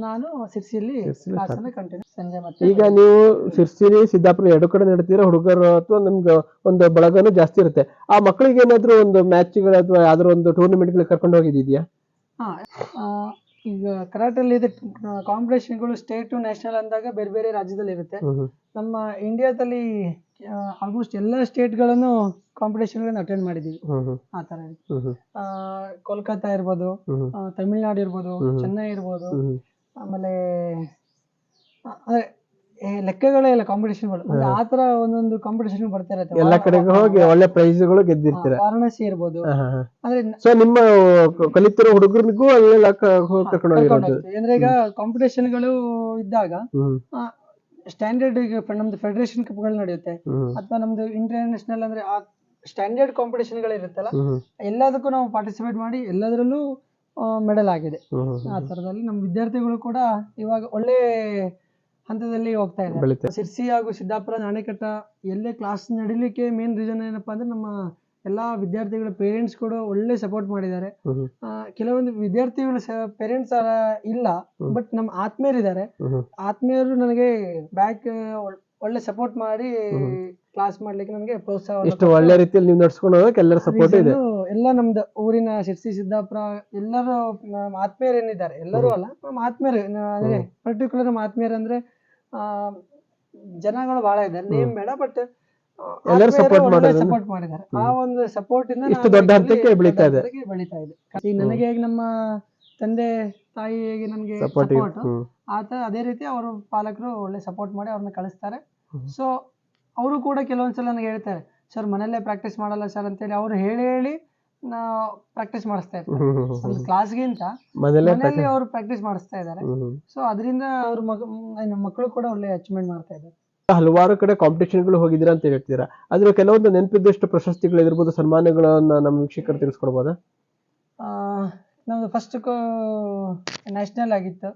Speaker 3: ನಾನು
Speaker 2: ಸಿರ್ಸಿಲಿ
Speaker 3: ಕ್ಲಾಸ್ ಅನ್ನು ಕಂಟಿನ್ಯೂ ಸಂಜೆ ಮತ್ತೆ
Speaker 2: ಈಗ ನೀವು ಸಿರ್ಸಿಲಿ ಸಿದ್ದಾಪುರ ಎರಡು ಕಡೆ ನಡೀತೀರಾ ಹುಡುಗರು ಅಥವಾ ನಿಮ್ಗೆ ಒಂದು ಬಳಗನು ಜಾಸ್ತಿ ಇರುತ್ತೆ. ಆ ಮಕ್ಕಳಿಗೆ ಏನಾದ್ರು ಒಂದು ಮ್ಯಾಚ್ಗಳು ಅಥವಾ ಯಾವ್ದಾದ್ರು ಒಂದು ಟೂರ್ನಮೆಂಟ್ಗಳು ಕರ್ಕೊಂಡು ಹೋಗಿದ್ಯಾ
Speaker 3: ಹಾ ಈಗ ಕರಾಟಲ್ಲಿ ಇದೆ ಕಾಂಪಿಟೇಷನ್ಗಳು ಸ್ಟೇಟ್ ನ್ಯಾಷನಲ್ ಅಂದಾಗ ಬೇರೆ ಬೇರೆ ರಾಜ್ಯದಲ್ಲಿ ಇರುತ್ತೆ. ನಮ್ಮ ಇಂಡಿಯಾದಲ್ಲಿ ಆಲ್ಮೋಸ್ಟ್ ಎಲ್ಲ ಸ್ಟೇಟ್ಗಳನ್ನು ಕಾಂಪಿಟೇಷನ್ಗಳನ್ನು ಅಟೆಂಡ್ ಮಾಡಿದ್ದೀವಿ
Speaker 2: ಹ್ಮ್.
Speaker 3: ಆ
Speaker 2: ತರ.
Speaker 3: ಆ, ಕೋಲ್ಕತ್ತಾ ಇರ್ಬೋದು ತಮಿಳ್ನಾಡು ಇರ್ಬೋದು ಚೆನ್ನೈ ಇರ್ಬೋದು. ಆಮೇಲೆ ಲೆಕ್ಕಗಳೇ ಇಲ್ಲ ಕಾಂಪಿಟೇಷನ್ಗಳು ಅಂದ್ರೆ ಆ ತರ ಒಂದೊಂದು ಕಾಂಪಿಟೇಷನ್ ಬರ್ತಾ ಇರುತ್ತೆ
Speaker 2: ಎಲ್ಲ ಕಡೆಗೆ ಹೋಗಿ ಒಳ್ಳೆ ಪ್ರೈಸ್ಗಳು ಗೆದ್ದಿರ್ತೀರ.
Speaker 3: ಗೆದ್ದಿರ್ತಾರೆ ವಾರಣಾಸಿ ಇರ್ಬೋದು. ಅಂದ್ರೆ
Speaker 2: ಸೊ ನಿಮ್ಮ ಕಲಿತಿರೋ ಹುಡುಗರಿಗೂ ಅಲ್ಲೆಲ್ಲ ಕರ್ಕೊಂಡು
Speaker 3: ಅಂದ್ರೆ ಈಗ ಕಾಂಪಿಟೇಷನ್ಗಳು ಇದ್ದಾಗ
Speaker 2: ಹ್ಮ್.
Speaker 3: ಸ್ಟ್ಯಾಂಡರ್ಡ್ ಈಗ ನಮ್ದು ಫೆಡರೇಷನ್ ಕಪ್ಗಳು ನಡೆಯುತ್ತೆ. ಅಥವಾ ನಮ್ದು ಇಂಟರ್ನ್ಯಾಷನಲ್ ಅಂದ್ರೆ ಆ ಸ್ಟ್ಯಾಂಡರ್ಡ್ ಕಾಂಪಿಟೇಷನ್ಗಳು ಇರುತ್ತಲ್ಲ
Speaker 2: ಹ್ಮ್ ಹ್ಮ್.
Speaker 3: ಎಲ್ಲದಕ್ಕೂ ನಾವು ಪಾರ್ಟಿಸಿಪೇಟ್ ಮಾಡಿ ಎಲ್ಲದರಲ್ಲೂ ಮೆಡಲ್ ಆಗಿದೆ. ಆ ತರದಲ್ಲಿ ನಮ್ಮ ವಿದ್ಯಾರ್ಥಿಗಳು ಕೂಡ ಇವಾಗ ಒಳ್ಳೆ ಹಂತದಲ್ಲಿ ಹೋಗ್ತಾ ಇದೆ.
Speaker 2: ಶಿರ್ಸಿ
Speaker 3: ಸಿರ್ಸಿ ಹಾಗೂ ಸಿದ್ದಾಪುರ ನಾಣೆಕಟ್ಟ ಎಲ್ಲೇ ಕ್ಲಾಸ್ ನಡೀಲಿಕ್ಕೆ ಮೇನ್ ರೀಸನ್ ಏನಪ್ಪಾ ಅಂದ್ರೆ ನಮ್ಮ ಎಲ್ಲಾ ವಿದ್ಯಾರ್ಥಿಗಳ ಪೇರೆಂಟ್ಸ್ ಕೂಡ ಒಳ್ಳೆ ಸಪೋರ್ಟ್ ಮಾಡಿದ್ದಾರೆ.
Speaker 2: ಹ್ಮ್ ಹ್ಮ್.
Speaker 3: ಆ, ಕೆಲವೊಂದು ವಿದ್ಯಾರ್ಥಿಗಳ ಪೇರೆಂಟ್ಸ್ ಇಲ್ಲ ಬಟ್ ನಮ್ಮ ಆತ್ಮೀಯರಿದ್ದಾರೆ. ಆತ್ಮೀಯರು ನನಗೆ ಬ್ಯಾಕ್ ಒಳ್ಳೆ ಸಪೋರ್ಟ್ ಮಾಡಿ ಕ್ಲಾಸ್ ಮಾಡ್ಲಿಕ್ಕೆ ನಮಗೆ ಪ್ರೋತ್ಸಾಹ
Speaker 2: ಇಷ್ಟು ಒಳ್ಳೆ ರೀತಿಯಲ್ಲಿ ನೀವು ನಡ್ಸ್ಕೊಂಡು ಹೋಗಕ್ಕೆ ಎಲ್ಲರ ಸಪೋರ್ಟ್ ಇದೆ.
Speaker 3: ಎಲ್ಲ ನಮ್ದು. ಊರಿನ ಶಿರ್ಸಿ ಸಿದ್ದಾಪುರ ಎಲ್ಲರೂ ನಮ್ಮ ಆತ್ಮೀಯರು ಏನಿದ್ದಾರೆ ಎಲ್ಲರೂ ಅಲ್ಲ ನಮ್ಮ ಆತ್ಮೀಯರು. ಅಂದ್ರೆ ಪರ್ಟಿಕ್ಯುಲರ್ ನಮ್ಮ ಆತ್ಮೀಯರು ಅಂದ್ರೆ ಆ, ಜನಗಳು ಬಹಳ ಇದ್ದಾರೆ. ನೇಮ್ ಬೇಡ ಬಟ್
Speaker 2: ಎಲ್ಲರೂ ಮಾಡೋದ್ರಿಂದ-
Speaker 3: ಸಪೋರ್ಟ್ ಮಾಡಿದ್ದಾರೆ. ಆ ಒಂದು ಸಪೋರ್ಟ್ ಇಂದ
Speaker 2: ಇಷ್ಟು ದೊಡ್ಡ ಹಂತಕ್ಕೆ ಬೆಳೀತಾ ಇದೆ.
Speaker 3: ಬೆಳೀತಾ ಇದೆ. ಈಗ ನನಗೆ ಹೇಗೆ ನಮ್ಮ ತಂದೆ ತಾಯಿ ಹೇಗೆ ನಮಗೆ
Speaker 2: ಸಪೋರ್ಟ್
Speaker 3: ಸಪೋರ್ಟ್ ಆತ ಅದೇ ರೀತಿ ಅವರು ಪಾಲಕರು ಒಳ್ಳೆ ಸಪೋರ್ಟ್ ಮಾಡಿ ಅವ್ರನ್ನ ಕಳಿಸ್ತಾರೆ. ಸೊ ಅವರು ಕೂಡ ಕೆಲವೊಂದ್ಸಲ ನನಗೆ ಹೇಳ್ತಾರೆ ಸರ್ ಮನೆಯಲ್ಲೇ ಪ್ರಾಕ್ಟೀಸ್ ಮಾಡಲ್ಲ ಸರ್ ಅಂತೇಳಿ ಅವ್ರು ಹೇಳಿ ಹೇಳಿ ನಾ ಪ್ರಾಕ್ಟೀಸ್ ಮಾಡಿಸ್ತಾ
Speaker 2: ಇದ್ದಾರೆ.
Speaker 3: ಒಂದು ಕ್ಲಾಸ್ಗಿಂತ ಮನೆಯಲ್ಲಿ ಅವರು ಪ್ರಾಕ್ಟೀಸ್ ಮಾಡಿಸ್ತಾ ಇದ್ದಾರೆ. ಸೊ ಅದರಿಂದ ಅವ್ರ ಮಗ ಮಕ್ಕಳು ಕೂಡ ಒಳ್ಳೆ ಅಚೀವ್ಮೆಂಟ್ ಮಾಡ್ತಾ ಇದ್ದಾರೆ.
Speaker 2: ಹಲವಾರು ಕಡೆ ಕಾಂಪಿಟೇಷನ್ಗಳು ಹೋಗಿದ್ದೀರಾ ಅಂತ ಹೇಳ್ತೀರಾ? ಅದ್ರ ಕೆಲವೊಂದು ನೆನಪಿದ್ದಷ್ಟು ಪ್ರಶಸ್ತಿಗಳು ಇರ್ಬೋದು ಸನ್ಮಾನಗಳನ್ನ ನಮ್ಮ ವೀಕ್ಷಕರು ತಿಳಿಸ್ಕೊಡ್ಬೋದಾ?
Speaker 3: ನಮ್ದು ಫಸ್ಟ್ ನ್ಯಾಷನಲ್ ಆಗಿತ್ತು.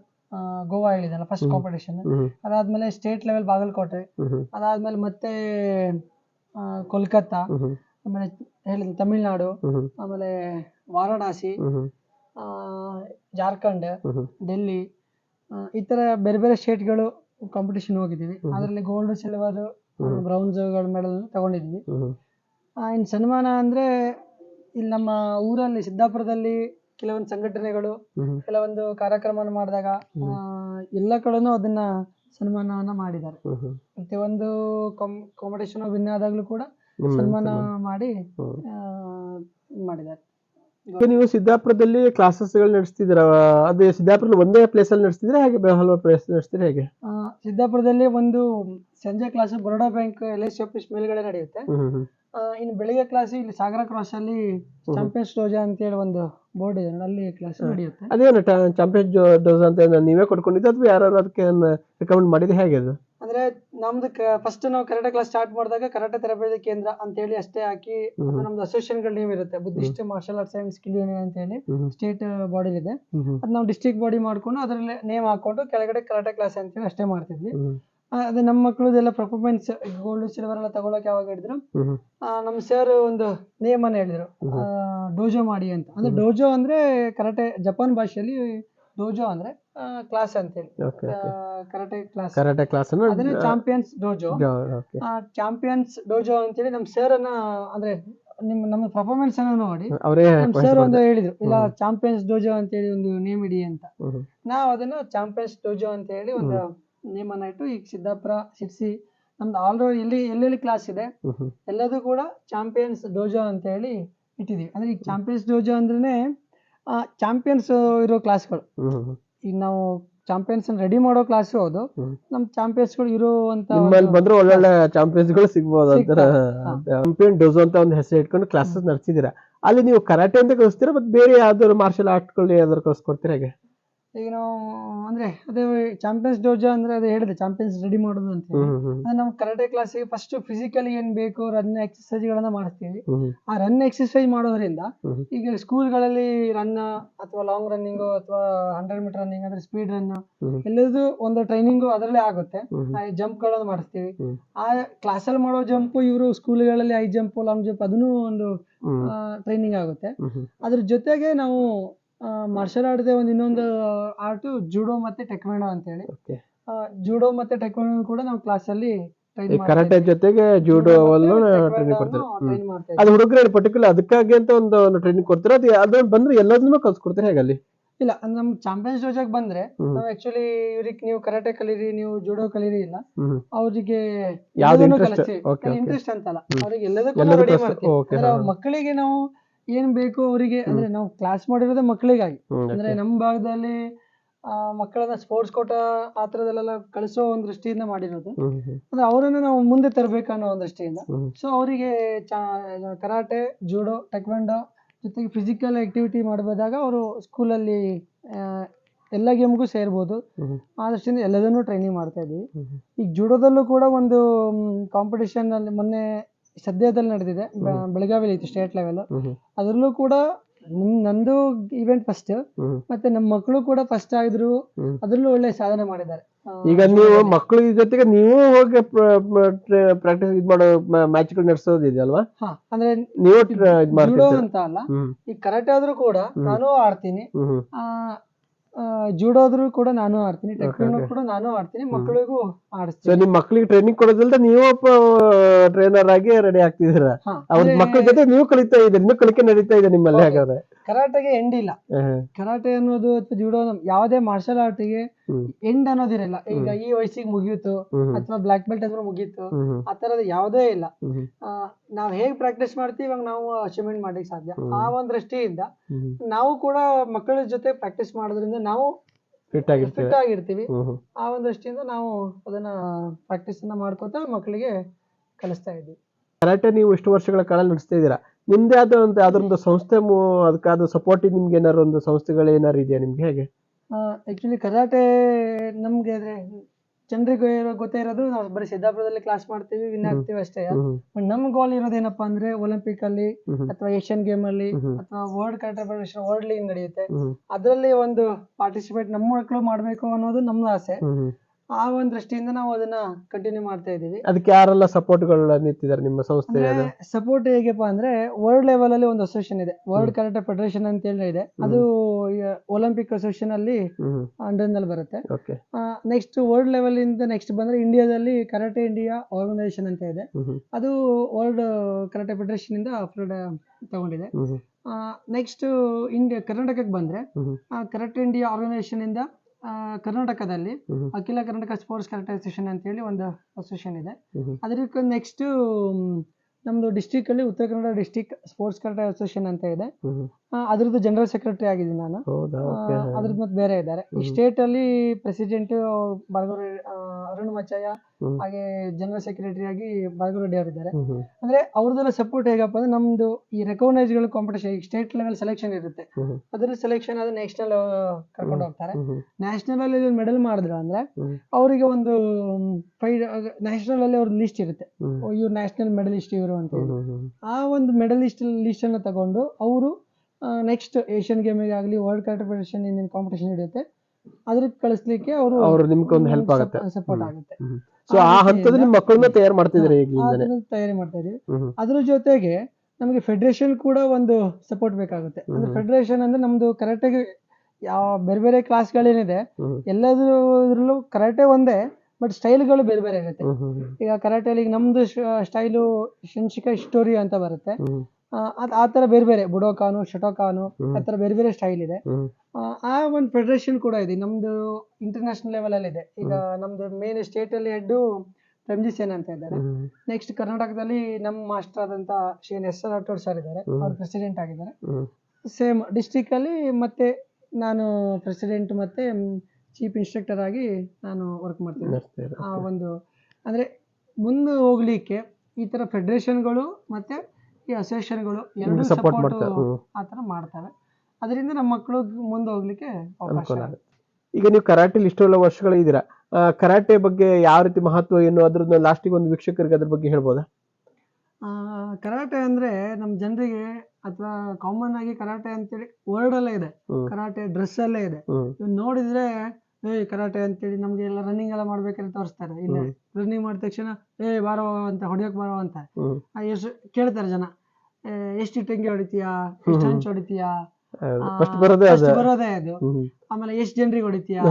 Speaker 3: ಗೋವಾ ಹೇಳಿದಲ್ಲ ಫಸ್ಟ್. ಕಾಂಪಿಟೇಷನ್ ಅದಾದ್ಮೇಲೆ ಸ್ಟೇಟ್ ಲೆವೆಲ್ ಬಾಗಲಕೋಟೆ. ಅದಾದ್ಮೇಲೆ ಮತ್ತೆ ಕೋಲ್ಕತ್ತಾ. ಆಮೇಲೆ ಹೇಳಿದ ತಮಿಳ್ನಾಡು. ಆಮೇಲೆ ವಾರಣಾಸಿ. ಜಾರ್ಖಂಡ್ ಡೆಲ್ಲಿ. ಈ ತರ ಬೇರೆ ಬೇರೆ ಸ್ಟೇಟ್ಗಳು ಕಾಂಪಿಟೇಷನ್ ಹೋಗಿದ್ದೀವಿ. ಅದರಲ್ಲಿ ಗೋಲ್ಡ್ ಸಿಲ್ವರ್ ಬ್ರೌನ್ಸ್ಗಳು ಮೆಡಲ್ ತಗೊಂಡಿದ್ವಿ ಇನ್ ಇನ್ನು ಸನ್ಮಾನ ಅಂದ್ರೆ ಇಲ್ಲಿ ನಮ್ಮ ಊರಲ್ಲಿ ಸಿದ್ದಾಪುರದಲ್ಲಿ ಕೆಲವೊಂದು ಸಂಘಟನೆಗಳು ಕೆಲವೊಂದು ಕಾರ್ಯಕ್ರಮ ಮಾಡಿದಾಗ ಎಲ್ಲ ಕಡೆನೂ ಅದನ್ನ ಸನ್ಮಾನವನ್ನ ಮಾಡಿದ್ದಾರೆ. ಪ್ರತಿಯೊಂದು ಕಾಂಪಿಟೇಷನ್ ವಿನ್ ಆದಾಗ್ಲೂ ಕೂಡ ಸನ್ಮಾನ ಮಾಡಿ ಮಾಡಿದ್ದಾರೆ.
Speaker 2: ನೀವು ಸಿದ್ದಾಪುರದಲ್ಲಿ ಕ್ಲಾಸಸ್ಗಳು ನಡೆಸ್ತಿದ್ರ ಅದು ಸಿದ್ದಾಪುರದಲ್ಲಿ ಒಂದೇ ಪ್ಲೇಸ್ ಅಲ್ಲಿ ನಡೆಸ್ತಿದ್ರೆ ಹಾಗೆ ಹಲವು ಪ್ಲೇಸ್ ನಡೆಸ್ತೀರಾ ಹೇಗೆ?
Speaker 3: ಸಿದ್ದಾಪುರದಲ್ಲಿ ಒಂದು ಸಂಜೆ class Baroda bank L I C office ಮೇಲ್ಗಡೆ ನಡೆಯುತ್ತೆ. ಇನ್ನು ಬೆಳಿಗ್ಗೆ ಕ್ಲಾಸ್ ಇಲ್ಲಿ ಸಾಗರ ಕ್ರಾಸ್ ಅಲ್ಲಿ ಚಾಂಪಿಯನ್ಸ್ ಡೋಜಾ ಅಂತೇಳಿ ಒಂದು ಬೋರ್ಡ್ ಇದೆ ಅಲ್ಲಿ ಕ್ಲಾಸ್ ನಡೆಯುತ್ತೆ.
Speaker 2: ಅದೇನು ಚಾಂಪಿಯನ್ ಡೋಸ್ ಅಂತ ಏನು ನೀವೇ ಕೊಡ್ಕೊಂಡಿದ್ದು ಅಥವಾ ಯಾರು ಅದಕ್ಕೆ ರೆಕಮೆಂಡ್ ಮಾಡಿದ್ದು ಹೇಗೆ ಅದು?
Speaker 3: ಅಂದ್ರೆ ನಮ್ದು ಫಸ್ಟ್ ನಾವು ಕರಾಟೆ ಕ್ಲಾಸ್ ಸ್ಟಾರ್ಟ್ ಮಾಡಿದಾಗ ಕರಾಟೆ ತರಬೇತಿ ಕೇಂದ್ರ ಅಂತ ಹೇಳಿ ಅಷ್ಟೇ ಹಾಕಿ ನಮ್ದು ಅಸೋಸಿಯೇಷನ್ಗಳ ನೇಮ್ ಇರುತ್ತೆ Buddhist martial arts and skill union ಅಂತ ಹೇಳಿ ಸ್ಟೇಟ್ ಬಾಡಿ ಇದೆ ಅದ್ ನಾವು ಡಿಸ್ಟ್ರಿಕ್ಟ್ ಬಾಡಿ ಮಾಡ್ಕೊಂಡು ಅದರಲ್ಲಿ ನೇಮ್ ಹಾಕೊಂಡು ಕೆಳಗಡೆ ಕರಾಟೆ ಕ್ಲಾಸ್ ಅಂತ ಹೇಳಿ ಅಷ್ಟೇ ಮಾಡ್ತಿದ್ವಿ. ಅದೇ ನಮ್ಮ ಮಕ್ಕಳದೆಲ್ಲ ಪರ್ಫಾರ್ಮೆನ್ಸ್ ಗೋಲ್ಡ್ ಸಿಲ್ವರ್ ಎಲ್ಲ ತಗೊಳಕ್ ಯಾವಾಗ ಹೇಳಿದ್ರು? ಆ, ನಮ್ಮ ಸರ್ ಒಂದು ನೇಮ್ ಅನ್ನ ಹೇಳಿದ್ರು ಡೋಜೋ ಮಾಡಿ ಅಂತ. ಅಂದ್ರೆ ಡೋಜೋ ಅಂದ್ರೆ ಕರಾಟೆ ಜಪಾನ್ ಭಾಷೆಯಲ್ಲಿ ಡೋಜೋ ಅಂದ್ರೆ ಕ್ಲಾಸ್ ಅಂತ
Speaker 2: ಹೇಳಿ
Speaker 3: ಕರಾಟೆ ಕ್ಲಾಸ್
Speaker 2: ಕರಾಟೆ ಕ್ಲಾಸ್
Speaker 3: ಅದನ್ನ champions dojo
Speaker 2: okay
Speaker 3: champions dojo ಅಂತೇಳಿ ನಮ್ಮ ಸರ್ ಅನ್ನ ಅಂದ್ರೆ ನಿಮ್ ನಮ್ಮ ಪರ್ಫಾರ್ಮೆನ್ಸ್ ಅನ್ನ ನೋಡಿ
Speaker 2: ಅವರೇ
Speaker 3: ನಮ್ಮ ಸರ್ ಒಂದು ಹೇಳಿದ್ರು ಇಲ್ಲ ಚಾಂಪಿಯನ್ಸ್ ಡೋಜೋ ಅಂತೇಳಿ ಒಂದು ನೇಮ್ ಇಡಿ ಅಂತ. ನಾವು ಅದನ್ನ ಚಾಂಪಿಯನ್ಸ್ ಡೋಜೋ ಅಂತ ಹೇಳಿ ಒಂದು ನೇಮ್ ಆಯ್ತು ಇಟ್ಟು ಈಗ ಸಿದ್ದಾಪುರ ಸಿರ್ಸಿ ನಮ್ದು ಆಲ್ರೌಂಡ್ ಎಲ್ಲಿ ಎಲ್ಲೆಲ್ಲಿ ಕ್ಲಾಸ್ ಇದೆ ಎಲ್ಲದೂ ಕೂಡ ಚಾಂಪಿಯನ್ಸ್ ಡೋಜೋ ಅಂತ ಹೇಳಿ ಇಟ್ಟಿದೀವಿ. ಅಂದ್ರೆ ಈಗ ಚಾಂಪಿಯನ್ಸ್ ಡೋಜೋ ಅಂದ್ರೆ ಚಾಂಪಿಯನ್ಸ್ ಇರೋ ಕ್ಲಾಸ್ಗಳು ಈಗ ನಾವು ಚಾಂಪಿಯನ್ಸ್ ರೆಡಿ ಮಾಡೋ ಕ್ಲಾಸ್ ಹೌದು ನಮ್ ಚಾಂಪಿಯನ್ಸ್ಗಳು ಇರುವಂತ
Speaker 2: ಬಂದ್ರೆ ಒಳ್ಳೊಳ್ಳೆ ಚಾಂಪಿಯನ್ಸ್ಗಳು ಸಿಗ್ಬೋದು
Speaker 3: ಅಂತ
Speaker 2: ಚಾಂಪಿಯನ್ ಡೋಸೋ ಅಂತ ಒಂದು ಹೆಸರು ಇಟ್ಕೊಂಡು ಕ್ಲಾಸಸ್ ನಡೆಸಿದೀರಾ. ಅಲ್ಲಿ ನೀವು ಕರಾಟೆ ಅಂತ ಕಲಿಸ್ತೀರಾ ಮತ್ತೆ ಬೇರೆ ಯಾವ್ದಾದ್ರು ಮಾರ್ಷಲ್ ಆರ್ಟ್ಗಳು ಯಾವ್ದಾದ್ರು ಕಲಿಸ್ಕೊಡ್ತೀರಾ ಹೇಗೆ?
Speaker 3: ಈಗ ನಾವು ಅಂದ್ರೆ ಅದೇ ಚಾಂಪಿಯನ್ಸ್ ಡೋಜ ಅಂದ್ರೆ ಅದೇ ಹೇಳಿದೆ ಚಾಂಪಿಯನ್ಸ್ ರೆಡಿ ಮಾಡೋದು ಅಂತ ನಮ್ಮ ಕರಾಟೆ ಕ್ಲಾಸಿಗೆ ಫಸ್ಟ್ ಫಿಸಿಕಲಿ ಏನ್ ಬೇಕು ರನ್ ಎಕ್ಸರ್ಸೈಸ್ ಗಳನ್ನ ಮಾಡಿಸ್ತೀವಿ.
Speaker 2: ಹ್ಮ್
Speaker 3: ಆ ರನ್ ಎಕ್ಸರ್ಸೈಸ್ ಮಾಡೋದ್ರಿಂದ ಈಗ ಸ್ಕೂಲ್ಗಳಲ್ಲಿ ರನ್ ಅಥವಾ ಲಾಂಗ್ ರನ್ನಿಂಗ್ ಅಥವಾ ಹಂಡ್ರೆಡ್ ಮೀಟರ್ ರನ್ನಿಂಗ್ ಅಂದ್ರೆ ಸ್ಪೀಡ್ ರನ್ ಎಲ್ಲದು ಒಂದು ಟ್ರೈನಿಂಗ್ ಅದರಲ್ಲೇ ಆಗುತ್ತೆ. ಜಂಪ್ ಗಳನ್ನ ಮಾಡಿಸ್ತೀವಿ. ಆ ಕ್ಲಾಸಲ್ಲಿ ಮಾಡೋ ಜಂಪ್ ಇವರು ಸ್ಕೂಲ್ಗಳಲ್ಲಿ ಐ ಜಂಪ್ ಲಾಂಗ್ ಜಂಪ್ ಅದನ್ನು ಒಂದು ಟ್ರೈನಿಂಗ್ ಆಗುತ್ತೆ. ಅದ್ರ ಜೊತೆಗೆ ನಾವು ಮಾರ್ಷಲ್ ಆರ್ಟ್ದೆ ಒಂದು ಇನ್ನೊಂದು ಆರ್ಟು ಜೂಡೋ ಮತ್ತೆ ಟೆಕ್ವೆಂಡೋ ಅಂತೇಳಿ.
Speaker 2: ಓಕೆ
Speaker 3: ಜೂಡೋ ಮತ್ತೆ ಟೆಕ್ವೆಂಡೋ ಕೂಡ ನಾವು ಕ್ಲಾಸಲ್ಲಿ
Speaker 2: ಕರಾಟೆ ಜೊತೆಗೆ ಜೂಡೋ ಟ್ರೈನಿಂಗ್ ಕೊಡ್ತಾರೆ. ಅದು ಹುಡುಗರು ಪರ್ಟಿಕ್ಯುಲರ್ ಅದಕ್ಕಾಗಿ ಅಂತ ಒಂದು ಟ್ರೈನಿಂಗ್ ಕೊಡ್ತಾರೆ. ಅದು ಅದ್ರ ಬಂದ್ರೆ ಎಲ್ಲದನ್ನೂ ಕಲ್ಸ್ಕೊಡ್ತಾರೆ ಹೇಗೆ ಅಲ್ಲಿ
Speaker 3: ಇಲ್ಲ ನಮ್ ಚಾಂಪಿಯನ್ಸ್ ಜೊತೆಗೆ ಬಂದ್ರೆ. ನಾವು ಆಕ್ಚುಲಿ ಇವ್ರಿಗೆ ನೀವು ಕರಾಟೆ ಕಲೀರಿ ನೀವು ಜೂಡೋ ಕಲೀರಿ ಇಲ್ಲ ಅವ್ರಿಗೆ
Speaker 2: ಯಾವ್ದು.
Speaker 3: ಇಂಟ್ರೆಸ್ಟ್ ಅಂತಲ್ಲ. ಅವ್ರಿಗೆ ಎಲ್ಲದಕ್ಕೂ ಮಕ್ಕಳಿಗೆ ನಾವು ಏನ್ ಬೇಕು ಅವರಿಗೆ? ಅಂದ್ರೆ ನಾವು ಕ್ಲಾಸ್ ಮಾಡಿರೋದೇ ಮಕ್ಕಳಿಗಾಗಿ ಅಂದ್ರೆ ನಮ್ಮ ಭಾಗದಲ್ಲಿ ಆ, ಮಕ್ಕಳನ್ನ ಸ್ಪೋರ್ಟ್ಸ್ ಕೋಟ ಆ ಥರದಲ್ಲೆಲ್ಲ ಕಳಿಸೋ ಒಂದು ದೃಷ್ಟಿಯಿಂದ ಮಾಡಿರೋದು. ಅಂದ್ರೆ ಅವರನ್ನ ನಾವು ಮುಂದೆ ತರಬೇಕು ಅನ್ನೋ ಒಂದು ದೃಷ್ಟಿಯಿಂದ. ಸೊ ಅವರಿಗೆ ಕರಾಟೆ ಜೂಡೋ ಟೆಕ್ವೆಂಡೋ ಜೊತೆಗೆ ಫಿಸಿಕಲ್ ಆಕ್ಟಿವಿಟಿ ಮಾಡಬೋದಾಗ ಅವರು ಸ್ಕೂಲಲ್ಲಿ ಎಲ್ಲ ಗೇಮ್ಗೂ ಸೇರ್ಬೋದು. ಆ ದೃಷ್ಟಿಯಿಂದ ಎಲ್ಲದನ್ನೂ ಟ್ರೈನಿಂಗ್ ಮಾಡ್ತಾ
Speaker 2: ಇದ್ವಿ.
Speaker 3: ಈಗ ಜೂಡೋದಲ್ಲೂ ಕೂಡ ಒಂದು ಕಾಂಪಿಟೇಷನ್ ಅಲ್ಲಿ ಮೊನ್ನೆ ಸದ್ಯದಲ್ಲಿ ನಡೆದಿದೆ. ಬೆಳಗಾವಿ ಬೆಳಗಾವಿಲಿ ಇತ್ತು ಸ್ಟೇಟ್ ಲೆವೆಲ್ ಅದರಲ್ಲೂ ಕೂಡ ನಂದು ಇವೆಂಟ್ ಫಸ್ಟ್ ಮತ್ತೆ ನಮ್ಮ ಮಕ್ಕಳು ಕೂಡ ಫಸ್ಟ್ ಆಗಿದ್ರು. ಅದ್ರಲ್ಲೂ ಒಳ್ಳೆ ಸಾಧನೆ ಮಾಡಿದ್ದಾರೆ.
Speaker 2: ಈಗ ನೀವು ಮಕ್ಕಳ ಜೊತೆಗೆ ನೀವು ಹೋಗಿ ಪ್ರಾಕ್ಟೀಸ್ ಇದ್ ಮಾಡೋ ಮ್ಯಾಚ್ಗಳು ನಡೆಸೋದಿದೆಯಲ್ವಾ?
Speaker 3: ಹಾ ಅಂದ್ರೆ
Speaker 2: ನೀವು
Speaker 3: ಅಂತ ಅಲ್ಲ. ಈ ಕರಾಟೆ ಆದ್ರೂ ಕೂಡ ನಾನು ಆಡ್ತೀನಿ. ಆದ್ರೂ ಕೂಡ ನಾನು ಆಡ್ತೀನಿ
Speaker 2: ಟೆಕ್ನೋ
Speaker 3: ಕೂಡ ನಾನು ಆಡ್ತೀನಿ ಮಕ್ಕಳಿಗೂ
Speaker 2: ಆಡ್ತೀನಿ
Speaker 3: ಆಡಿಸ್ತೀನಿ.
Speaker 2: ನಿಮ್ ಮಕ್ಳಿಗೆ ಟ್ರೈನಿಂಗ್ ಕೊಡೋದಲ್ದ ನೀವು ಟ್ರೈನರ್ ಆಗಿ ರೆಡಿ ಆಗ್ತಿದ್ದೀರಾ? ಅವ್ರ ಮಕ್ಕಳ ಜೊತೆ ನೀವು ಕಲಿತಾ ಇದೆ ಇನ್ನೂ ಕಲಿಕೆ ನಡೀತಾ ಇದೆ ನಿಮ್ಮಲ್ಲಿ. ಹಾಗಾದ್ರೆ.
Speaker 3: ಕರಾಟೆಗೆ ಎಂಡ್ ಇಲ್ಲ. ಕರಾಟೆ ಅನ್ನೋದು ಅಥವಾ ಜೂಡೋ ಯಾವುದೇ ಮಾರ್ಷಲ್ ಆರ್ಟ್ಗೆ ಎಂಡ್ ಅನ್ನೋದಿರಲ್ಲ. ಈಗ ಈ ವಯಸ್ಸಿಗೆ ಮುಗಿಯಿತು ಅಥವಾ ಬ್ಲಾಕ್ ಬೆಲ್ಟ್ ಅಂದ್ರೆ ಮುಗೀತು ಆ ತರದ ಯಾವುದೇ ಇಲ್ಲ. ನಾವ್ ಹೇಗ್ ಪ್ರಾಕ್ಟೀಸ್ ಮಾಡ್ತೀವಿ ಇವಾಗ ನಾವು ಅಚೀವ್ಮೆಂಟ್ ಮಾಡ್ಲಿಕ್ಕೆ ಸಾಧ್ಯ. ಆ ಒಂದ್ ದೃಷ್ಟಿಯಿಂದ ನಾವು ಕೂಡ ಮಕ್ಕಳ ಜೊತೆ ಪ್ರಾಕ್ಟೀಸ್ ಮಾಡೋದ್ರಿಂದ ನಾವು
Speaker 2: ಫಿಟ್ ಆಗಿರ್ತೀವಿ.
Speaker 3: ಆ ಒಂದ್ ದೃಷ್ಟಿಯಿಂದ ನಾವು ಅದನ್ನ ಪ್ರಾಕ್ಟೀಸ್ ಅನ್ನ ಮಾಡ್ಕೋತಾ ಮಕ್ಕಳಿಗೆ ಕಲಿಸ್ತಾ ಇದ್ವಿ
Speaker 2: ಕರಾಟೆ ನೀವು ಇಷ್ಟು ವರ್ಷಗಳ ಕಾಲ ನಡೆಸ್ತಾ ಇದ್ದೀರಾ? ನಿಮ್ದೇ ಆದ ಒಂದು ಸಂಸ್ಥೆ ಅದಕ್ಕಾದ ಸಪೋರ್ಟ್ ನಿಮ್ಗೆ ಏನಾರು ಒಂದು ಸಂಸ್ಥೆಗಳು ಏನಾರು ಇದೆಯಾ ನಿಮ್ಗೆ ಹೇಗೆ?
Speaker 3: ಆಕ್ಚುಲಿ ಕರಾಟೆ ನಮ್ಗೆ ಅಂದ್ರೆ ಜನರಿಗೆ ಗೊತ್ತೇ ಇರೋದು ನಾವು ಬರೀ ಸಿದ್ದಾಪುರದಲ್ಲಿ ಕ್ಲಾಸ್ ಮಾಡ್ತೀವಿ ವಿನ್ ಆಗ್ತೀವಿ ಅಷ್ಟೇ. ಬಟ್ ನಮ್ ಗೋಲ್ ಇರೋದೇನಪ್ಪಾ ಅಂದ್ರೆ ಒಲಿಂಪಿಕ್ ಅಲ್ಲಿ ಅಥವಾ ಏಷ್ಯನ್ ಗೇಮ್ ಅಲ್ಲಿ ಅಥವಾ ವರ್ಲ್ಡ್ ಕಾಂಟ್ರಿಬ್ಯೂಷನ್ ವರ್ಲ್ಡ್ ಲೀಗ್ ನಡೆಯುತ್ತೆ. ಅದರಲ್ಲಿ ಒಂದು ಪಾರ್ಟಿಸಿಪೇಟ್ ನಮ್ಮ ಮಕ್ಕಳು ಮಾಡ್ಬೇಕು ಅನ್ನೋದು ನಮ್ಮ ಆಸೆ. ಆ ಒಂದು ದೃಷ್ಟಿಯಿಂದ ನಾವು ಅದನ್ನ ಕಂಟಿನ್ಯೂ ಮಾಡ್ತಾ ಇದೀವಿ
Speaker 2: ಅದಕ್ಕೆ ಯಾರೆಲ್ಲ ಸಪೋರ್ಟ್ಗಳು ನಿಂತಿದ್ದಾರೆ ನಿಮ್ಮ ಸಂಸ್ಥೆ
Speaker 3: ಸಪೋರ್ಟ್ ಹೇಗಪ್ಪ ಅಂದ್ರೆ ವರ್ಲ್ಡ್ ಲೆವೆಲ್ ಅಲ್ಲಿ ಒಂದು ಅಸೋಸಿಯೇಷನ್ ಇದೆ. ವರ್ಲ್ಡ್ ಕರಾಟೆ ಫೆಡರೇಷನ್ ಅಂತ ಹೇಳಿ ಇದೆ. ಅದು ಒಲಿಂಪಿಕ್ ಅಸೋಸಿಯೇಷನ್ ಅಲ್ಲಿ ಅಂಡರ್ನಲ್ಲಿ ಬರುತ್ತೆ. ನೆಕ್ಸ್ಟ್ ವರ್ಲ್ಡ್ ಲೆವೆಲ್ ಇಂದ ನೆಕ್ಸ್ಟ್ ಬಂದ್ರೆ ಇಂಡಿಯಾದಲ್ಲಿ ಕರಾಟೆ ಇಂಡಿಯಾ ಆರ್ಗನೈಸೇಷನ್ ಅಂತ ಇದೆ. ಅದು ವರ್ಲ್ಡ್ ಕರಾಟೆ ಫೆಡರೇಷನ್ ಇಂದ ತಗೊಂಡಿದೆ. ನೆಕ್ಸ್ಟ್ ಇಂಡಿಯಾ ಕರ್ನಾಟಕಕ್ಕೆ ಬಂದ್ರೆ ಕರಾಟೆ ಇಂಡಿಯಾ ಆರ್ಗನೈಸೇಷನ್ ಇಂದ ಕರ್ನಾಟಕದಲ್ಲಿ ಅಖಿಲ ಕರ್ನಾಟಕ ಸ್ಪೋರ್ಟ್ಸ್ ಕ್ಯಾರೆಕ್ಟರೈಸೇಷನ್ ಅಸೋಸಿಯೇಷನ್ ಅಂತ ಹೇಳಿ ಒಂದು ಅಸೋಸಿಯೇಷನ್ ಇದೆ. ಅದಕ್ಕೆ ನೆಕ್ಸ್ಟ್ ನಮ್ದು ಡಿಸ್ಟಿಕ್ ಅಲ್ಲಿ Uttara Kannada district sports character association ಅಂತ ಇದೆ. ಅದ್ರದ್ದು ಜನರಲ್ ಸೆಕ್ರೆಟರಿ ಆಗಿದ್ದೀನಿ ನಾನು. ಅದ್ರದ್ದು ಮತ್ತೆ ಬೇರೆ ಇದ್ದಾರೆ. ಸ್ಟೇಟ್ ಅಲ್ಲಿ ಪ್ರೆಸಿಡೆಂಟ್ ಭಾರ್ಗವ ಅರುಣ್ ಮಚ್ಚಯ್ಯ
Speaker 2: ಹ್ಮ್.
Speaker 3: ಹಾಗೆ ಜನರಲ್ ಸೆಕ್ರೆಟರಿ ಆಗಿ ಭಾರ್ಗವ ರೆಡ್ಡಿ ಅವರಿದ್ದಾರೆ. ಅಂದ್ರೆ ಅವ್ರದ್ದೆಲ್ಲ ಸಪೋರ್ಟ್ ಹೇಗಪ್ಪ ಅಂದ್ರೆ ನಮ್ದು ಈ ರೆಕಗ್ನೈಸ್ಗಳು ಕಾಂಪಿಟೇಷನ್ ಸ್ಟೇಟ್ ಲೆವೆಲ್ ಸೆಲೆಕ್ಷನ್ ಇರುತ್ತೆ. ಅದ್ರ ಸೆಲೆಕ್ಷನ್ ಆದ ನ್ಯಾಷನಲ್ ಕರ್ಕೊಂಡು ಹೋಗ್ತಾರೆ. ನ್ಯಾಷನಲ್ ಅಲ್ಲಿ ಮೆಡಲ್ ಮಾಡಿದ್ರು ಅಂದ್ರೆ. ಅವರಿಗೆ ಒಂದು ಫೈ ನ್ಯಾಷನಲ್ ಅಲ್ಲಿ ಅವ್ರ ಲಿಸ್ಟ್ ಇರುತ್ತೆ. ಇವ್ರು ನ್ಯಾಷನಲ್ ಮೆಡಲಿಸ್ಟ್ ಇವರು ಅಂತ. ಆ ಒಂದು ಮೆಡಲಿಸ್ಟ್ ಲಿಸ್ಟ್ ಅನ್ನ ತಗೊಂಡು ಅವರು ನೆಕ್ಸ್ಟ್ ಏಷ್ಯನ್ ಗೇಮಿಗೆ ಆಗಲಿ ವರ್ಲ್ಡ್ ಕಾಂಪಿಟೇಷನ್ ಇಂದಿನ ಕಾಂಪಿಟೇಷನ್ ನಡೆಯುತ್ತೆ. ಅದ್ರ ಕಳಿಸ್ಲಿಕ್ಕೆ ಅವರು
Speaker 2: ಅವ್ರು ನಿಮ್ಗೆ ಒಂದು ಹೆಲ್ಪ್ ಆಗುತ್ತೆ.
Speaker 3: ಸಪೋರ್ಟ್ ಆಗುತ್ತೆ.
Speaker 2: ಸೊ ಆ ಹಂತದಲ್ಲಿ ಮಕ್ಕಳನ್ನ ತಯಾರು ಮಾಡ್ತಿದ್ದಾರೆ ಈಗಲಿಂದನೇ
Speaker 3: ತಯಾರಿ ಮಾಡ್ತಾ ಇದೀವಿ. ಅದ್ರ ಜೊತೆಗೆ ನಮಗೆ ಫೆಡರೇಷನ್ ಕೂಡ ಒಂದು ಸಪೋರ್ಟ್ ಬೇಕಾಗುತ್ತೆ. ಅಂದ್ರೆ ಫೆಡರೇಷನ್ ಅಂದ್ರೆ ನಮ್ದು ಕರಾಟೆಗೆ ಯಾವ ಬೇರೆ ಬೇರೆ ಕ್ಲಾಸ್ಗಳೇನಿದೆ. ಎಲ್ಲದ್ರಲ್ಲೂ ಕರಾಟೆ ಒಂದೇ ಬಟ್ ಸ್ಟೈಲ್ಗಳು ಬೇರೆ ಬೇರೆ ಇರುತ್ತೆ. ಈಗ ಕರಾಟೆಯಲ್ಲಿ ಈಗ ನಮ್ದು ಸ್ಟೈಲು ಶಂಶಿಕ ಹಿಸ್ಟೋರಿ ಅಂತ ಬರುತ್ತೆ. ಆ, ಅದ್ ಆ ಥರ ಬೇರೆ ಬೇರೆ ಬುಡೋಕಾನು ಶಟೋಕಾನು ಆ ತರ ಬೇರೆ ಬೇರೆ ಸ್ಟೈಲ್ ಇದೆ. ಆ, ಒಂದು ಫೆಡರೇಷನ್ ಕೂಡ ಇದೆ ನಮ್ದು ಇಂಟರ್ನ್ಯಾಷನಲ್ ಲೆವೆಲ್ ಅಲ್ಲಿ ಇದೆ. ಈಗ ನಮ್ದು ಮೇನ್ ಸ್ಟೇಟ್ ಅಲ್ಲಿ ಹೆಡ್ಡು ರಂಜಿ ಸೇನ್ ಅಂತ ಇದ್ದಾರೆ. ನೆಕ್ಸ್ಟ್ ಕರ್ನಾಟಕದಲ್ಲಿ ನಮ್ಮ ಮಾಸ್ಟರ್ ಆದಂತ Shri S R Rathod sir ಇದ್ದಾರೆ. ಅವ್ರು ಪ್ರೆಸಿಡೆಂಟ್ ಆಗಿದ್ದಾರೆ. ಸೇಮ್ ಡಿಸ್ಟಿಕ್ ಅಲ್ಲಿ ಮತ್ತೆ ನಾನು ಪ್ರೆಸಿಡೆಂಟ್ ಮತ್ತೆ ಚೀಫ್ ಇನ್ಸ್ಟ್ರಕ್ಟರ್ ಆಗಿ ನಾನು ವರ್ಕ್ ಮಾಡ್ತೀನಿ ಆ ಒಂದು ಅಂದ್ರೆ ಮುಂದೆ ಹೋಗ್ಲಿಕ್ಕೆ ಈ ತರ ಫೆಡರೇಷನ್ಗಳು ಮತ್ತೆ ಈ ಅಸೋಸಿಯೇಷನ್ಗಳು ಎರಡು ಸಪೋರ್ಟ್
Speaker 2: ಮಾಡ್ತಾರೆ.
Speaker 3: ಆ ತರ ಮಾಡ್ತವೆ ಅದರಿಂದ ನಮ್ಮ ಮಕ್ಕಳು ಮುಂದೆ ಹೋಗ್ಲಿಕ್ಕೆ ಅವಕಾಶ ಆಗುತ್ತೆ.
Speaker 2: ಆಗುತ್ತೆ. ಈಗ ನೀವು ಕರಾಟೆಲಿ ಇಷ್ಟೆಲ್ಲ ವರ್ಷಗಳು ಇದ್ದೀರಾ ಆ, ಕರಾಟೆ ಬಗ್ಗೆ ಯಾವ ರೀತಿ ಮಹತ್ವ ಏನು ಅದ್ರದ್ದು ಲಾಸ್ಟಿಗೆ ಒಂದು ವೀಕ್ಷಕರಿಗೆ ಅದ್ರ ಬಗ್ಗೆ ಹೇಳ್ಬೋದಾ
Speaker 3: ಆ, ಕರಾಟೆ ಅಂದ್ರೆ ನಮ್ಮ ಜನರಿಗೆ ಅಥವಾ ಕಾಮನ್ ಆಗಿ ಕರಾಟೆ ಅಂತೇಳಿ ವರ್ಡ್ ಅಲ್ಲೇ ಇದೆ
Speaker 2: ಹ್ಮ್.
Speaker 3: ಕರಾಟೆ ಡ್ರೆಸ್ ಅಲ್ಲೇ ಇದೆ
Speaker 2: ಹ್ಮ್
Speaker 3: ನೋಡಿದ್ರೆ ಏ ಕರಾಟೆ ಅಂತೇಳಿ ನಮ್ಗೆ ಎಲ್ಲ ರನ್ನಿಂಗ್ ಎಲ್ಲ ಮಾಡ್ಬೇಕಂತ ತೋರಿಸ್ತಾರೆ. ಇಲ್ಲ ರನ್ನಿಂಗ್ ಮಾಡಿದ ತಕ್ಷಣ ಏ ಬಾರೋ ಅಂತ ಹೊಡಿಯೋಕ್ ಬಾರೋ ಅಂತ. ಎಷ್ಟು ಕೇಳ್ತಾರೆ ಜನ. ಎಷ್ಟು ಇಟ್ಟಂಗೆ ಹೊಡಿತೀಯಾ? ಎಷ್ಟು ಹಂಚ್ ಹೊಡಿತೀಯಾ?
Speaker 2: ಫಸ್ಟ್ ಬರೋದೇ ಅದು.
Speaker 3: ಬರೋದೇ ಅದು. ಆಮೇಲೆ ಎಷ್ಟು ಜನರಿಗೆ ಹೊಡಿತೀಯಾ?